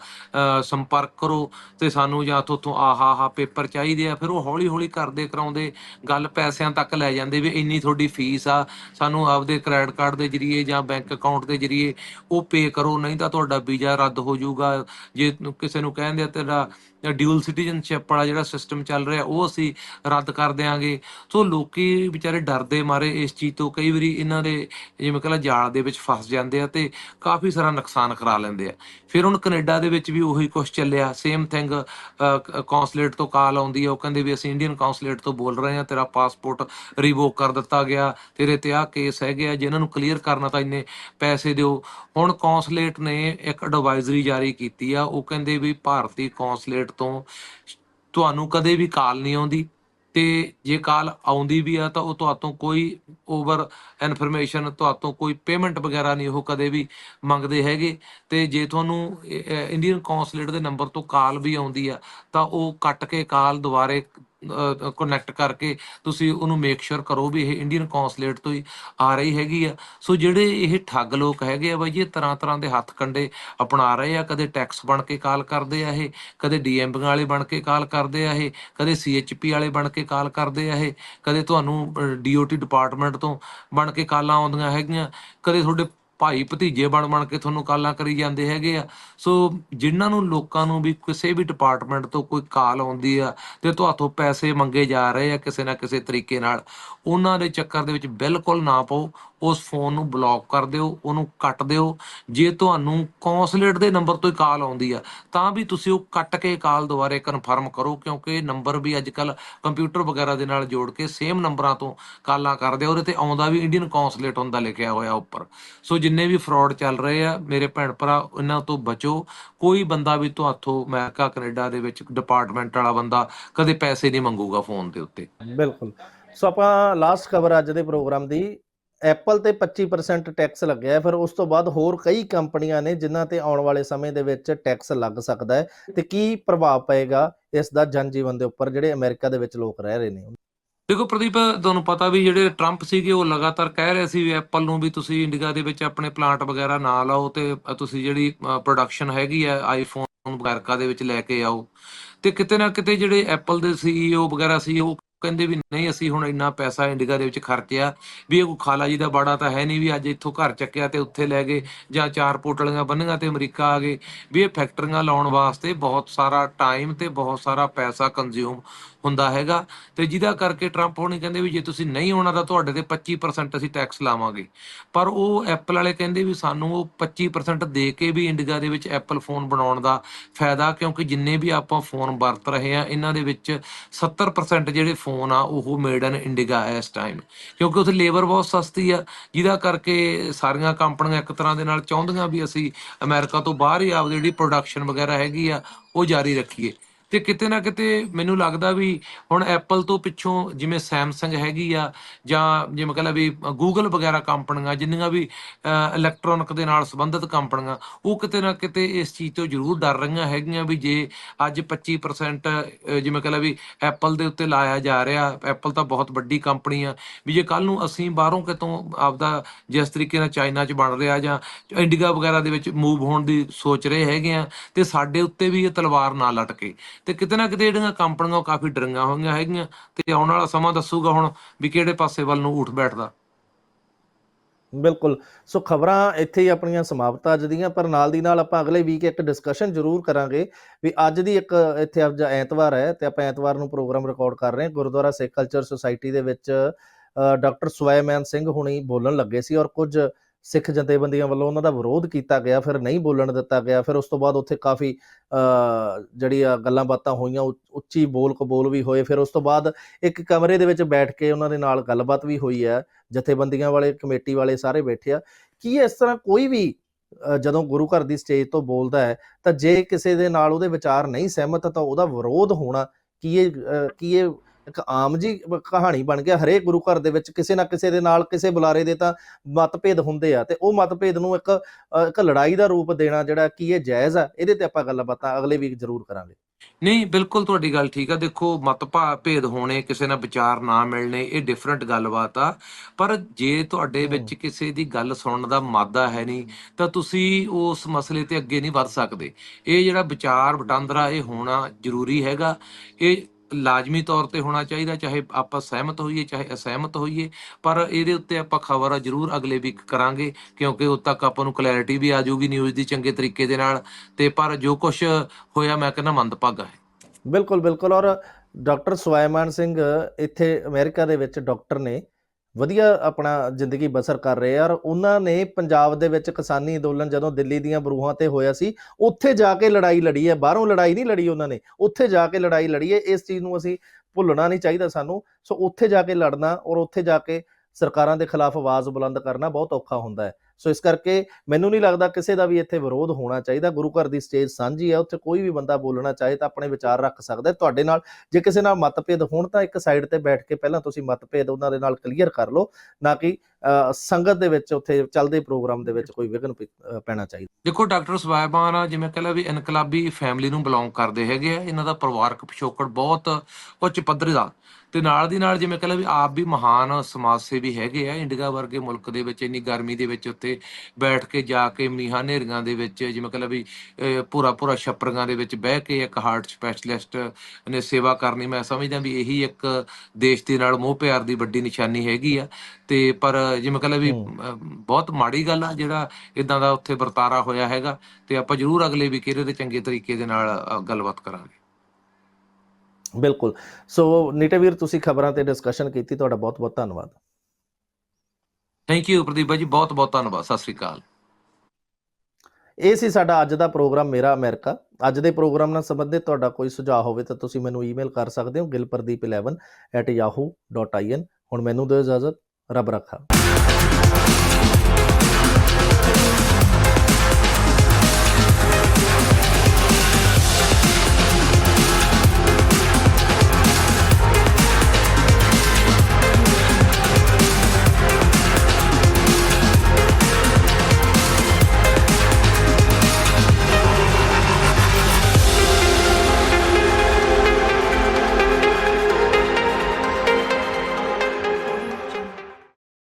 ਸੰਪਰਕ ਕਰੋ ਤੇ ਸਾਨੂੰ ਜਾਂ ਤੋਂ ਆਹ ਆਹ ਪੇਪਰ ਚਾਹੀਦੇ ਆ, ਫਿਰ ਉਹ ਹੌਲੀ ਹੌਲੀ ਕਰਦੇ ਕਰਾਉਂਦੇ, ਗੱਲ ਪੈਸਿਆਂ ਤੱਕ ਲੈ ਜਾਂਦੇ ਵੀ ਇੰਨੀ ਤੁਹਾਡੀ ਫੀਸ ਆ, ਸਾਨੂੰ ਆਪਦੇ ਕ੍ਰੈਡਿਟ ਕਾਰਡ ਦੇ ਜਰੀਏ ਜਾਂ ਬੈਂਕ ਅਕਾਊਂਟ ਦੇ ਜਰੀਏ ਉਹ ਪੇ ਕਰੋ, ਨਹੀਂ ਤਾਂ ਤੁਹਾਡਾ ਵੀਜ਼ਾ ਰੱਦ ਹੋ ਜਾਊਗਾ, ਜੇ ਕਿਸੇ ਨੂੰ ਕਹਿੰਦੇ ਆ ਤੇਰਾ ਡਿਊਲ ਸਿਟੀਜ਼ਨਸ਼ਿਪ ਵਾਲਾ ਜਿਹੜਾ ਸਿਸਟਮ ਚੱਲ ਰਿਹਾ, ਉਹ ਅਸੀਂ ਰੱਦ ਕਰ ਦਿਆਂਗੇ। ਸੋ ਲੋਕੀ ਵਿਚਾਰੇ ਡਰਦੇ ਮਾਰੇ ਇਸ ਚੀਜ਼ ਤੋਂ। ਕਈ ਵਾਰੀ ਇਹਨਾਂ ਦੇ, ਜਿਵੇਂ ਕਹਿੰਦਾ ਜਾਲ ਦੇ ਵਿੱਚ ਫਸ ਜਾਂਦੇ ਆ ਤੇ ਕਾਫੀ ਸਾਰਾ ਨੁਕਸਾਨ ਕਰਾ ਲੈਂਦੇ ਆ। ਫਿਰ ਹੁਣ ਕੈਨੇਡਾ ਦੇ ਵਿੱਚ ਵੀ ਉਹੀ ਕੁਝ ਚੱਲਿਆ। ਸੇਮ ਥਿੰਗ ਕੌਂਸੂਲੇਟ ਤੋਂ ਕਾਲ ਆਉਂਦੀ ਹੈ ਉਹ ਕਹਿੰਦੇ ਵੀ ਅਸੀਂ ਇੰਡੀਅਨ ਕੌਂਸੂਲੇਟ ਤੋਂ ਬੋਲ ਰਹੇ ਹਾਂ ਤੇਰਾ ਪਾਸਪੋਰਟ ਰਿਵੋਕ ਕਰ ਦਿੱਤਾ ਗਿਆ। ਤੇਰੇ ਤੇ ਆਹ ਕੇਸ ਹੈਗੇ ਆ। ਜਿਨ੍ਹਾਂ ਨੂੰ ਕਲੀਅਰ ਕਰਨਾ ਤਾਂ ਇੰਨੇ ਪੈਸੇ ਦਿਓ। ਹੁਣ ਕੌਂਸੂਲੇਟ ਨੇ ਇੱਕ ਐਡਵਾਈਜ਼ਰੀ ਜਾਰੀ ਕੀਤੀ ਆ। ਉਹ ਕਹਿੰਦੇ ਵੀ ਭਾਰਤੀ ਕੌਂਸੂਲੇਟ ਤੋਂ ਤੁਹਾਨੂੰ ਕਦੇ ਵੀ ਕਾਲ ਨਹੀਂ ਆਉਂਦੀ ਤੇ ਜੇ ਕਾਲ ਆਉਂਦੀ ਵੀ ਆ ਤਾਂ ਉਹ ਤੁਹਾਤੋਂ ਕੋਈ ਓਵਰ ਇਨਫੋਰਮੇਸ਼ਨ ਤੁਹਾਤੋਂ ਕੋਈ ਪੇਮੈਂਟ ਵਗੈਰਾ ਨਹੀਂ ਉਹ ਕਦੇ ਵੀ ਮੰਗਦੇ ਹੈਗੇ। ਤੇ ਜੇ ਤੁਹਾਨੂੰ ਇੰਡੀਅਨ ਕੌਂਸੂਲੇਟ ਦੇ ਨੰਬਰ ਤੋਂ ਕਾਲ ਵੀ ਆਉਂਦੀ ਆ ਤਾਂ ਉਹ ਕੱਟ ਕੇ ਕਾਲ ਦੁਬਾਰੇ ਕਨੈਕਟ ਕਰਕੇ ਤੁਸੀਂ ਉਹਨੂੰ ਮੇਕ ਸ਼ੋਰ ਕਰੋ ਵੀ ਇਹ ਇੰਡੀਅਨ ਕੌਂਸੂਲੇਟ ਤੋਂ ਹੀ ਆ ਰਹੀ ਹੈਗੀ ਆ। ਸੋ ਜਿਹੜੇ ਇਹ ਠੱਗ ਲੋਕ ਹੈਗੇ ਆ ਬਾਈ ਇਹ ਤਰ੍ਹਾਂ ਤਰ੍ਹਾਂ ਦੇ ਹੱਥ ਕੰਡੇ ਅਪਣਾ ਰਹੇ ਆ। ਕਦੇ ਟੈਕਸ ਬਣ ਕੇ ਕਾਲ ਕਰਦੇ ਆ ਇਹ, ਕਦੇ ਡੀਐਮਪੀ ਵਾਲੇ ਬਣ ਕੇ ਕਾਲ ਕਰਦੇ ਆ ਇਹ, ਕਦੇ ਸੀਐਚਪੀ ਵਾਲੇ ਬਣ ਕੇ ਕਾਲ ਕਰਦੇ ਆ ਇਹ, ਕਦੇ ਤੁਹਾਨੂੰ ਡੀਓਟੀ ਡਿਪਾਰਟਮੈਂਟ ਤੋਂ ਬਣ ਕੇ ਕਾਲਾਂ ਆਉਂਦੀਆਂ ਹੈਗੀਆਂ, ਕਦੇ ਤੁਹਾਡੇ ਭਾਈ ਭਤੀਜੇ ਬਣ ਬਣ ਕੇ ਤੁਹਾਨੂੰ ਕਾਲਾਂ ਕਰੀ ਜਾਂਦੇ ਹੈਗੇ ਆ। ਸੋ ਜਿਨ੍ਹਾਂ ਨੂੰ ਲੋਕਾਂ ਨੂੰ ਵੀ ਕਿਸੇ ਵੀ ਡਿਪਾਰਟਮੈਂਟ ਤੋਂ ਕੋਈ ਕਾਲ ਆਉਂਦੀ ਆ ਤੇ ਤੁਹਾਥੋਂ ਪੈਸੇ ਮੰਗੇ ਜਾ ਰਹੇ ਆ ਕਿਸੇ ਨਾ ਕਿਸੇ ਤਰੀਕੇ ਨਾਲ ਉਹਨਾਂ ਦੇ ਚੱਕਰ ਦੇ ਵਿੱਚ ਬਿਲਕੁਲ ਨਾ ਪਾਓ, ਉਸ ਫੋਨ ਨੂੰ ਬਲੌਕ ਕਰ ਦਿਓ, ਉਹਨੂੰ ਕੱਟ ਦਿਓ। ਜੇ ਤੁਹਾਨੂੰ ਕੌਂਸੂਲੇਟ ਦੇ ਨੰਬਰ ਤੋਂ ਹੀ ਕਾਲ ਆਉਂਦੀ ਆ, ਤਾਂ ਵੀ ਤੁਸੀਂ ਉਹ ਕੱਟ ਕੇ ਕਾਲ ਦੁਬਾਰੇ ਕਨਫਰਮ ਕਰੋ, ਕਿਉਂਕਿ ਨੰਬਰ ਵੀ ਅੱਜ ਕੰਪਿਊਟਰ ਵਗੈਰਾ ਦੇ ਨਾਲ ਜੋੜ ਕੇ ਸੇਮ ਨੰਬਰਾਂ ਤੋਂ ਕਾਲਾਂ ਕਰਦੇ ਆ, ਉਹਦੇ ਤੇ ਆਉਂਦਾ ਵੀ ਇੰਡੀਅਨ ਕੌਂਸਲੇਟ ਹੁੰਦਾ ਲਿਖਿਆ ਹੋਇਆ ਉੱਪਰ। ਸੋ ਜਿੰਨੇ ਵੀ ਫਰਾਡ ਚੱਲ ਰਹੇ ਆ, ਮੇਰੇ ਭੈਣ ਭਰਾ, ਇਹਨਾਂ ਤੋਂ ਬਚੋ। ਕੋਈ ਬੰਦਾ ਵੀ ਤੁਹਾਥੋਂ ਅਮਰੀਕਾ, ਕੈਨੇਡਾ ਦੇ ਵਿੱਚ ਡਿਪਾਰਟਮੈਂਟ ਵਾਲਾ ਬੰਦਾ ਕਦੇ ਪੈਸੇ ਨਹੀਂ ਮੰਗੂਗਾ ਫੋਨ ਦੇ ਉੱਤੇ। ਬਿਲਕੁਲ। ਸੋ ਆਪਾਂ ਲਾਸਟ ਖਬਰ ਅੱਜ ਦੇ ਪ੍ਰੋਗਰਾਮ ਦੀ ਐਪਲ ਤੇ 25% ਟੈਕਸ ਲੱਗਿਆ ਫਿਰ ਉਸ ਤੋਂ ਬਾਅਦ ਹੋਰ ਕਈ ਕੰਪਨੀਆਂ ਨੇ ਜਿਨ੍ਹਾਂ ਤੇ ਆਉਣ ਵਾਲੇ ਸਮੇਂ ਦੇ ਵਿੱਚ ਟੈਕਸ ਲੱਗ ਸਕਦਾ ਹੈ, ਤੇ ਕੀ ਪ੍ਰਭਾਵ ਪਏਗਾ ਇਸ ਦਾ ਜਨ ਜੀਵਨ ਦੇ ਉੱਪਰ, ਜਿਹੜੇ ਅਮਰੀਕਾ ਦੇ ਵਿੱਚ ਲੋਕ ਰਹਿ ਰਹੇ ਨੇ? ਦੇਖੋ ਪ੍ਰਦੀਪ, ਤੁਹਾਨੂੰ ਪਤਾ ਵੀ ਜਿਹੜੇ ਟਰੰਪ ਸੀਗੇ, ਉਹ ਲਗਾਤਾਰ ਕਹਿ ਰਹੇ ਸੀ ਵੀ ਐਪਲ ਨੂੰ ਵੀ ਤੁਸੀਂ ਇੰਡੀਆ ਦੇ ਵਿੱਚ ਆਪਣੇ ਪਲਾਂਟ ਵਗੈਰਾ ਨਾ ਲਾਓ ਤੇ ਤੁਸੀਂ ਜਿਹੜੀ ਪ੍ਰੋਡਕਸ਼ਨ ਹੈਗੀ ਆ ਆਈਫੋਨ ਅਮਰੀਕਾ ਦੇ ਵਿੱਚ ਲੈ ਕੇ ਆਓ। ਤੇ ਕਿਤੇ ਨਾ ਕਿਤੇ ਜਿਹੜੇ ਐਪਲ ਦੇ ਸੀਈਓ ਵਗੈਰਾ ਸੀ, ਉਹ ਕਹਿੰਦੇ ਵੀ ਨਹੀਂ, ਅਸੀਂ ਹੁਣ ਇੰਨਾ ਪੈਸਾ ਇੰਡੀਆ ਦੇ ਵਿੱਚ ਖਰਚਿਆ, ਵੀ ਇਹ ਕੋਈ ਖਾਲਾ ਜੀ ਦਾ ਬਾੜਾ ਤਾਂ ਹੈ ਨਹੀਂ ਵੀ ਅੱਜ ਇੱਥੋਂ ਘਰ ਚੱਕਿਆ ਤੇ ਉੱਥੇ ਲੈ ਗਏ, ਜਾਂ ਚਾਰ ਪੋਟਲੀਆਂ ਬੰਨੀਆਂ ਤੇ ਅਮਰੀਕਾ ਆ ਗਏ, ਵੀ ਇਹ ਫੈਕਟਰੀਆਂ ਲਾਉਣ ਵਾਸਤੇ ਬਹੁਤ ਸਾਰਾ ਟਾਈਮ ਤੇ ਬਹੁਤ ਸਾਰਾ ਪੈਸਾ ਕੰਜ਼ਿਊਮ ਹੁੰਦਾ ਹੈਗਾ ਤੇ ਜਿਹਦਾ ਕਰਕੇ ਟਰੰਪ ਹੋਣੀ ਕਹਿੰਦੇ ਵੀ ਜੇ ਤੁਸੀਂ ਨਹੀਂ ਆਉਣਾ ਤਾਂ ਤੁਹਾਡੇ ਤੇ 25% ਅਸੀਂ ਟੈਕਸ ਲਾਵਾਂਗੇ। ਪਰ ਉਹ ਐਪਲ ਵਾਲੇ ਕਹਿੰਦੇ ਵੀ ਸਾਨੂੰ ਉਹ 25% ਦੇ ਕੇ ਵੀ ਇੰਡੀਆ ਦੇ ਵਿੱਚ ਐਪਲ ਫੋਨ ਬਣਾਉਣ ਦਾ ਫਾਇਦਾ, ਕਿਉਂਕਿ ਜਿੰਨੇ ਵੀ ਆਪਾਂ ਫੋਨ ਵਰਤ ਰਹੇ ਆ ਇਹਨਾਂ ਦੇ ਵਿੱਚ 70% ਜਿਹੜੇ ਫੋਨ ਆ, ਉਹ ਮੇਡ ਇਨ ਇੰਡੀਆ ਇਸ ਟਾਈਮ ਕਿਉਂਕਿ ਉੱਥੇ ਲੇਬਰ ਬਹੁਤ ਸਸਤੀ ਆ, ਜਿਹਦਾ ਕਰਕੇ ਸਾਰੀਆਂ ਕੰਪਨੀਆਂ ਇੱਕ ਤਰ੍ਹਾਂ ਦੇ ਨਾਲ ਚਾਹੁੰਦੀਆਂ ਵੀ ਅਸੀਂ ਅਮਰੀਕਾ ਤੋਂ ਬਾਹਰ ਹੀ ਆਪਦੀ ਜਿਹੜੀ ਪ੍ਰੋਡਕਸ਼ਨ ਵਗੈਰਾ ਹੈਗੀ ਆ, ਉਹ ਜਾਰੀ ਰੱਖੀਏ। ਤੇ ਕਿਤੇ ਨਾ ਕਿਤੇ ਮੈਨੂੰ ਲੱਗਦਾ ਵੀ ਹੁਣ ਐਪਲ ਤੋਂ ਪਿੱਛੋਂ ਜਿਵੇਂ ਸੈਮਸੰਗ ਹੈਗੀ ਆ ਜਾਂ ਜਿਵੇਂ ਕਹਿੰਦਾ ਵੀ ਗੂਗਲ ਵਗੈਰਾ ਕੰਪਨੀਆਂ ਜਿੰਨੀਆਂ ਵੀ ਇਲੈਕਟ੍ਰੋਨਿਕ ਦੇ ਨਾਲ ਸੰਬੰਧਿਤ ਕੰਪਨੀਆਂ ਉਹ ਕਿਤੇ ਨਾ ਕਿਤੇ ਇਸ ਚੀਜ਼ ਤੋਂ ਜ਼ਰੂਰ ਡਰ ਰਹੀਆਂ ਹੈਗੀਆਂ ਵੀ ਜੇ ਅੱਜ 25% ਅਹ, ਜਿਵੇਂ ਕਹਿੰਦਾ ਵੀ ਐਪਲ ਦੇ ਉੱਤੇ ਲਾਇਆ ਜਾ ਰਿਹਾ ਐਪਲ ਤਾਂ ਬਹੁਤ ਵੱਡੀ ਕੰਪਨੀ ਆ ਵੀ ਜੇ ਕੱਲ ਨੂੰ ਅਸੀਂ ਬਾਹਰੋਂ ਕਿਤੋਂ ਆਪਦਾ ਜਿਸ ਤਰੀਕੇ ਨਾਲ ਚਾਈਨਾ 'ਚ ਬਣ ਰਿਹਾ ਜਾਂ ਇੰਡੀਆ ਵਗੈਰਾ ਦੇ ਵਿੱਚ ਮੂਵ ਹੋਣ ਦੀ ਸੋਚ ਰਹੇ ਹੈਗੇ ਆ ਤੇ ਸਾਡੇ ਉੱਤੇ ਵੀ ਇਹ ਤਲਵਾਰ ਨਾ ਲਟਕੇ। ਤੇ ਕਿਤੇ ਨਾ ਕਿਤੇ ਜਿਹੜੀਆਂ ਕੰਪਨੀਆਂ ਕਾਫੀ ਡਰੀਆਂ ਹੋਈਆਂ ਹੈਗੀਆਂ ਤੇ ਆਉਣ ਵਾਲਾ ਸਮਾਂ ਦੱਸੂਗਾ ਹੁਣ ਵੀ ਕਿਹੜੇ ਪਾਸੇ ਵੱਲ ਨੂੰ ਉੱਠ ਬੈਠਦਾ। ਬਿਲਕੁਲ। ਸੋ ਖਬਰਾਂ ਇੱਥੇ ਹੀ ਆਪਣੀਆਂ ਸਮਾਪਤ ਅੱਜ ਦੀਆਂ, ਪਰ ਨਾਲ ਦੀ ਨਾਲ ਆਪਾਂ ਅਗਲੇ ਵੀਕ ਇੱਕ ਡਿਸਕਸ਼ਨ ਜ਼ਰੂਰ ਕਰਾਂਗੇ ਵੀ ਅੱਜ ਦੀ ਇੱਕ ਇੱਥੇ ਅੱਜ ਐਤਵਾਰ ਹੈ ਤੇ ਆਪਾਂ ਐਤਵਾਰ ਨੂੰ ਪ੍ਰੋਗਰਾਮ ਰਿਕਾਰਡ ਕਰ ਰਹੇ ਹਾਂ। ਗੁਰਦੁਆਰਾ ਸਿੱਖ ਕਲਚਰ ਸੁਸਾਇਟੀ ਦੇ ਵਿੱਚ ਡਾਕਟਰ ਸਵੈਮੈਨ ਸਿੰਘ ਹੁਣੀ ਬੋਲਣ ਲੱਗੇ ਸੀ ਔਰ ਕੁਝ ਸਿੱਖ ਜਥੇਬੰਦੀਆਂ ਵੱਲੋਂ ਉਹਨਾਂ ਦਾ ਵਿਰੋਧ ਕੀਤਾ ਗਿਆ ਫਿਰ ਨਹੀਂ ਬੋਲਣ ਦਿੱਤਾ ਗਿਆ ਫਿਰ ਉਸ ਤੋਂ ਬਾਅਦ ਉੱਥੇ ਕਾਫੀ ਅ, ਜਿਹੜੀ ਗੱਲਾਂ ਬਾਤਾਂ ਹੋਈਆਂ ਉੱਚੀ ਬੋਲ ਕਬੋਲ ਵੀ ਹੋਏ ਫਿਰ ਉਸ ਤੋਂ ਬਾਅਦ ਇੱਕ ਕਮਰੇ ਦੇ ਵਿੱਚ ਬੈਠ ਕੇ ਉਹਨਾਂ ਦੇ ਨਾਲ ਗੱਲਬਾਤ ਵੀ ਹੋਈ ਹੈ ਜਥੇਬੰਦੀਆਂ ਵਾਲੇ ਕਮੇਟੀ ਵਾਲੇ ਸਾਰੇ ਬੈਠੇ ਆ। ਕੀ ਇਸ ਤਰ੍ਹਾਂ ਕੋਈ ਵੀ ਜਦੋਂ ਗੁਰੂ ਘਰ ਦੀ ਸਟੇਜ ਤੋਂ ਬੋਲਦਾ ਹੈ ਤਾਂ ਜੇ ਕਿਸੇ ਦੇ ਨਾਲ ਉਹਦੇ ਵਿਚਾਰ ਨਹੀਂ ਸਹਿਮਤ ਤਾਂ ਉਹਦਾ ਵਿਰੋਧ ਹੋਣਾ ਕੀ ਇਹ ਕੀ ਇਹ ਇੱਕ ਆਮ ਜੀ ਕਹਾਣੀ ਬਣ ਗਿਆ ਹਰੇਕ ਗੁਰੂ ਘਰ ਦੇ ਵਿੱਚ ਕਿਸੇ ਨਾ ਕਿਸੇ ਦੇ ਨਾਲ ਕਿਸੇ ਬੁਲਾਰੇ ਦੇ ਤਾਂ ਮਤਭੇਦ ਹੁੰਦੇ ਆ ਤੇ ਉਹ ਮਤਭੇਦ ਨੂੰ ਇੱਕ ਇੱਕ ਲੜਾਈ ਦਾ ਰੂਪ ਦੇਣਾ ਜਿਹੜਾ ਕੀ ਇਹ ਜਾਇਜ਼ ਆ ਇਹਦੇ ਤੇ ਆਪਾਂ ਗੱਲਬਾਤਾਂ ਅਗਲੇ ਵੀਕ ਜ਼ਰੂਰ ਕਰਾਂਗੇ ਨਹੀਂ ਬਿਲਕੁਲ ਤੁਹਾਡੀ ਗੱਲ ਠੀਕ ਆ ਦੇਖੋ ਮਤਭਾ ਭੇਦ ਹੋਣੇ ਕਿਸੇ ਨਾਲ ਵਿਚਾਰ ਨਾ ਮਿਲਣੇ ਇਹ ਡਿਫਰੈਂਟ ਗੱਲਬਾਤ ਆ ਪਰ ਜੇ ਤੁਹਾਡੇ। ਵਿੱਚ ਕਿਸੇ ਦੀ ਗੱਲ ਸੁਣਨ ਦਾ ਮਾਦਾ ਹੈ ਨਹੀਂ ਤਾਂ ਤੁਸੀਂ ਉਸ ਮਸਲੇ ਤੇ ਅੱਗੇ ਨਹੀਂ ਵੱਧ ਸਕਦੇ ਇਹ ਜਿਹੜਾ ਵਿਚਾਰ ਵਟਾਂਦਰਾ ਇਹ ਹੋਣਾ ਜ਼ਰੂਰੀ ਹੈਗਾ ਇਹ ਲਾਜ਼ਮੀ ਤੌਰ ਤੇ ਹੋਣਾ ਚਾਹੀਦਾ, ਚਾਹੇ ਆਪਾਂ ਸਹਿਮਤ ਹੋਈਏ, ਚਾਹੇ ਅਸਹਿਮਤ ਹੋਈਏ, ਪਰ ਇਹਦੇ ਉੱਤੇ ਆਪਾਂ ਖਬਰ ਜ਼ਰੂਰ ਅਗਲੇ ਵੀਕ ਕਰਾਂਗੇ, ਕਿਉਂਕਿ ਉਦ ਤੱਕ ਆਪਾਂ ਨੂੰ ਕਲੈਰਿਟੀ ਵੀ ਆ ਜਾਊਗੀ ਨਿਊਜ਼ ਦੀ ਚੰਗੇ ਤਰੀਕੇ ਦੇ ਨਾਲ, ਤੇ ਪਰ ਜੋ ਕੁਝ ਹੋਇਆ ਮੈਂ ਕਹਿੰਦਾ ਮੰਦਭਾਗਾ ਹੈ। ਬਿਲਕੁਲ ਬਿਲਕੁਲ, ਔਰ ਡਾਕਟਰ ਸਵਾਇਮਾਨ ਸਿੰਘ ਇੱਥੇ ਅਮਰੀਕਾ ਦੇ ਵਿੱਚ ਡਾਕਟਰ ਨੇ ਵਧੀਆ ਆਪਣਾ ਜ਼ਿੰਦਗੀ ਬਸਰ ਕਰ ਰਹੇ ਆ। ਔਰ ਉਹਨਾਂ ਨੇ ਪੰਜਾਬ ਦੇ ਵਿੱਚ ਕਿਸਾਨੀ ਅੰਦੋਲਨ ਜਦੋਂ ਦਿੱਲੀ ਦੀਆਂ ਬਰੂਹਾਂ ਤੇ ਹੋਇਆ ਸੀ, ਉੱਥੇ ਜਾ ਕੇ ਲੜਾਈ ਲੜੀ ਹੈ। ਬਾਹਰੋਂ ਲੜਾਈ ਨਹੀਂ ਲੜੀ ਉਹਨਾਂ ਨੇ। ਉੱਥੇ ਜਾ ਕੇ ਲੜਾਈ ਲੜੀ ਹੈ। ਇਸ ਚੀਜ਼ ਨੂੰ ਅਸੀਂ ਭੁੱਲਣਾ ਨਹੀਂ ਚਾਹੀਦਾ ਸਾਨੂੰ। ਸੋ ਉੱਥੇ ਜਾ ਕੇ ਲੜਨਾ ਔਰ ਉੱਥੇ ਜਾ ਕੇ ਸਰਕਾਰਾਂ ਦੇ ਖਿਲਾਫ ਆਵਾਜ਼ ਬੁਲੰਦ ਕਰਨਾ ਬਹੁਤ ਔਖਾ ਹੁੰਦਾ ਹੈ। ਸੋ ਇਸ ਕਰਕੇ ਮੈਨੂੰ ਨਹੀਂ ਲੱਗਦਾ ਕਿਸੇ ਦਾ ਵੀ ਇੱਥੇ ਵਿਰੋਧ ਹੋਣਾ ਚਾਹੀਦਾ। ਗੁਰੂ ਘਰ ਦੀ ਸਟੇਜ ਸਾਂਝੀ ਹੈ ਉੱਥੇ ਕੋਈ ਵੀ ਬੰਦਾ ਬੋਲਣਾ ਚਾਹੇ ਤਾਂ ਆਪਣੇ ਵਿਚਾਰ ਰੱਖ ਸਕਦਾ। ਤੁਹਾਡੇ ਨਾਲ ਜੇ ਕਿਸੇ ਨਾਲ ਮਤਭੇਦ ਹੋਣ ਤਾਂ ਇੱਕ ਸਾਈਡ ਤੇ ਬੈਠ ਕੇ ਪਹਿਲਾਂ ਤੁਸੀਂ ਮਤਭੇਦ ਉਹਨਾਂ ਦੇ ਨਾਲ ਕਲੀਅਰ ਕਰ ਲਓ, ਨਾ ਕਿ ਸੰਗਤ ਦੇ ਵਿੱਚ ਉੱਥੇ ਚੱਲਦੇ ਪ੍ਰੋਗਰਾਮ ਦੇ ਵਿੱਚ ਕੋਈ ਵਿਘਨ ਪੈਣਾ ਚਾਹੀਦਾ। ਦੇਖੋ ਡਾਕਟਰ ਸਵਾਇਬਾਨ ਆ, ਜਿਵੇਂ ਕਹਿੰਦਾ ਵੀ ਇਨਕਲਾਬੀ ਫੈਮਿਲੀ ਨੂੰ ਬਿਲੋਂਗ ਕਰਦੇ ਹੈਗੇ ਆ। ਇਹਨਾਂ ਦਾ ਪਰਿਵਾਰਕ ਪਿਛੋਕੜ ਬਹੁਤ ਉੱਚ ਪੱਧਰ ਦਾ। ਤੇ ਨਾਲ ਦੀ ਨਾਲ ਜਿਵੇਂ ਕਹਿੰਦਾ ਵੀ ਆਪ ਵੀ ਮਹਾਨ ਸਮਾਜ ਸੇਵੀ ਹੈਗੇ ਆ ਇੰਡੀਆ ਵਰਗੇ ਮੁਲਕ ਦੇ ਵਿੱਚ ਇੰਨੀ ਗਰਮੀ ਦੇ ਵਿੱਚ ਉੱਤੇ ਬੈਠ ਕੇ ਜਾ ਕੇ ਮੀਹਾਂ ਹਨੇਰੀਆਂ ਦੇ ਵਿੱਚ ਜਿਵੇਂ ਕਹਿੰਦਾ ਵੀ ਪੂਰਾ ਪੂਰਾ ਛੱਪਰੀਆਂ ਦੇ ਵਿੱਚ ਬਹਿ ਕੇ ਇੱਕ ਹਾਰਟ ਸਪੈਸ਼ਲਿਸਟ ਨੇ ਸੇਵਾ ਕਰਨੀ। ਮੈਂ ਸਮਝਦਾ ਵੀ ਇਹੀ ਇੱਕ ਦੇਸ਼ ਦੇ ਨਾਲ ਮੋਹ ਪਿਆਰ ਦੀ ਵੱਡੀ ਨਿਸ਼ਾਨੀ ਹੈਗੀ ਆ। ਤੇ ਪਰ ਜਿਵੇਂ ਕਹਿੰਦਾ ਵੀ ਬਹੁਤ ਮਾੜੀ ਗੱਲ ਆ ਜਿਹੜਾ ਇਦਾਂ ਦਾ ਉੱਥੇ ਵਰਤਾਰਾ ਹੋਇਆ ਹੈਗਾ। ਤੇ ਆਪਾਂ ਜਰੂਰ ਅਗਲੇ ਵੀ ਕਿਹੜੇ ਦੇ ਚੰਗੇ ਤਰੀਕੇ ਦੇ ਨਾਲ ਗੱਲਬਾਤ ਕਰਾਂਗੇ। ਬਿਲਕੁਲ। ਸੋ ਨੀਟੇ ਵੀਰ ਤੁਸੀਂ ਖਬਰਾਂ ਤੇ ਡਿਸਕਸ਼ਨ ਕੀਤੀ ਤੁਹਾਡਾ ਬਹੁਤ ਬਹੁਤ ਧੰਨਵਾਦ। ਥੈਂਕ ਯੂ ਪ੍ਰਦੀਪ ਜੀ ਬਹੁਤ ਬਹੁਤ ਧੰਨਵਾਦ ਸਤਿ ਸ੍ਰੀ ਅਕਾਲ। ਇਹ ਸੀ ਸਾਡਾ ਅੱਜ ਦਾ ਪ੍ਰੋਗਰਾਮ ਮੇਰਾ ਅਮਰੀਕਾ। ਅੱਜ ਦੇ ਪ੍ਰੋਗਰਾਮ ਨਾਲ ਸੰਬੰਧਿਤ ਤੁਹਾਡਾ ਕੋਈ ਸੁਝਾਅ ਹੋਵੇ ਤਾਂ ਤੁਸੀਂ ਮੈਨੂੰ ਈਮੇਲ ਕਰ ਸਕਦੇ ਹੋ gilpardeep11@yahoo.in ਹੁਣ ਮੈਨੂੰ ਦਿਓ ਇਜਾਜ਼ਤ ਰੱਬ ਰੱਖਾ।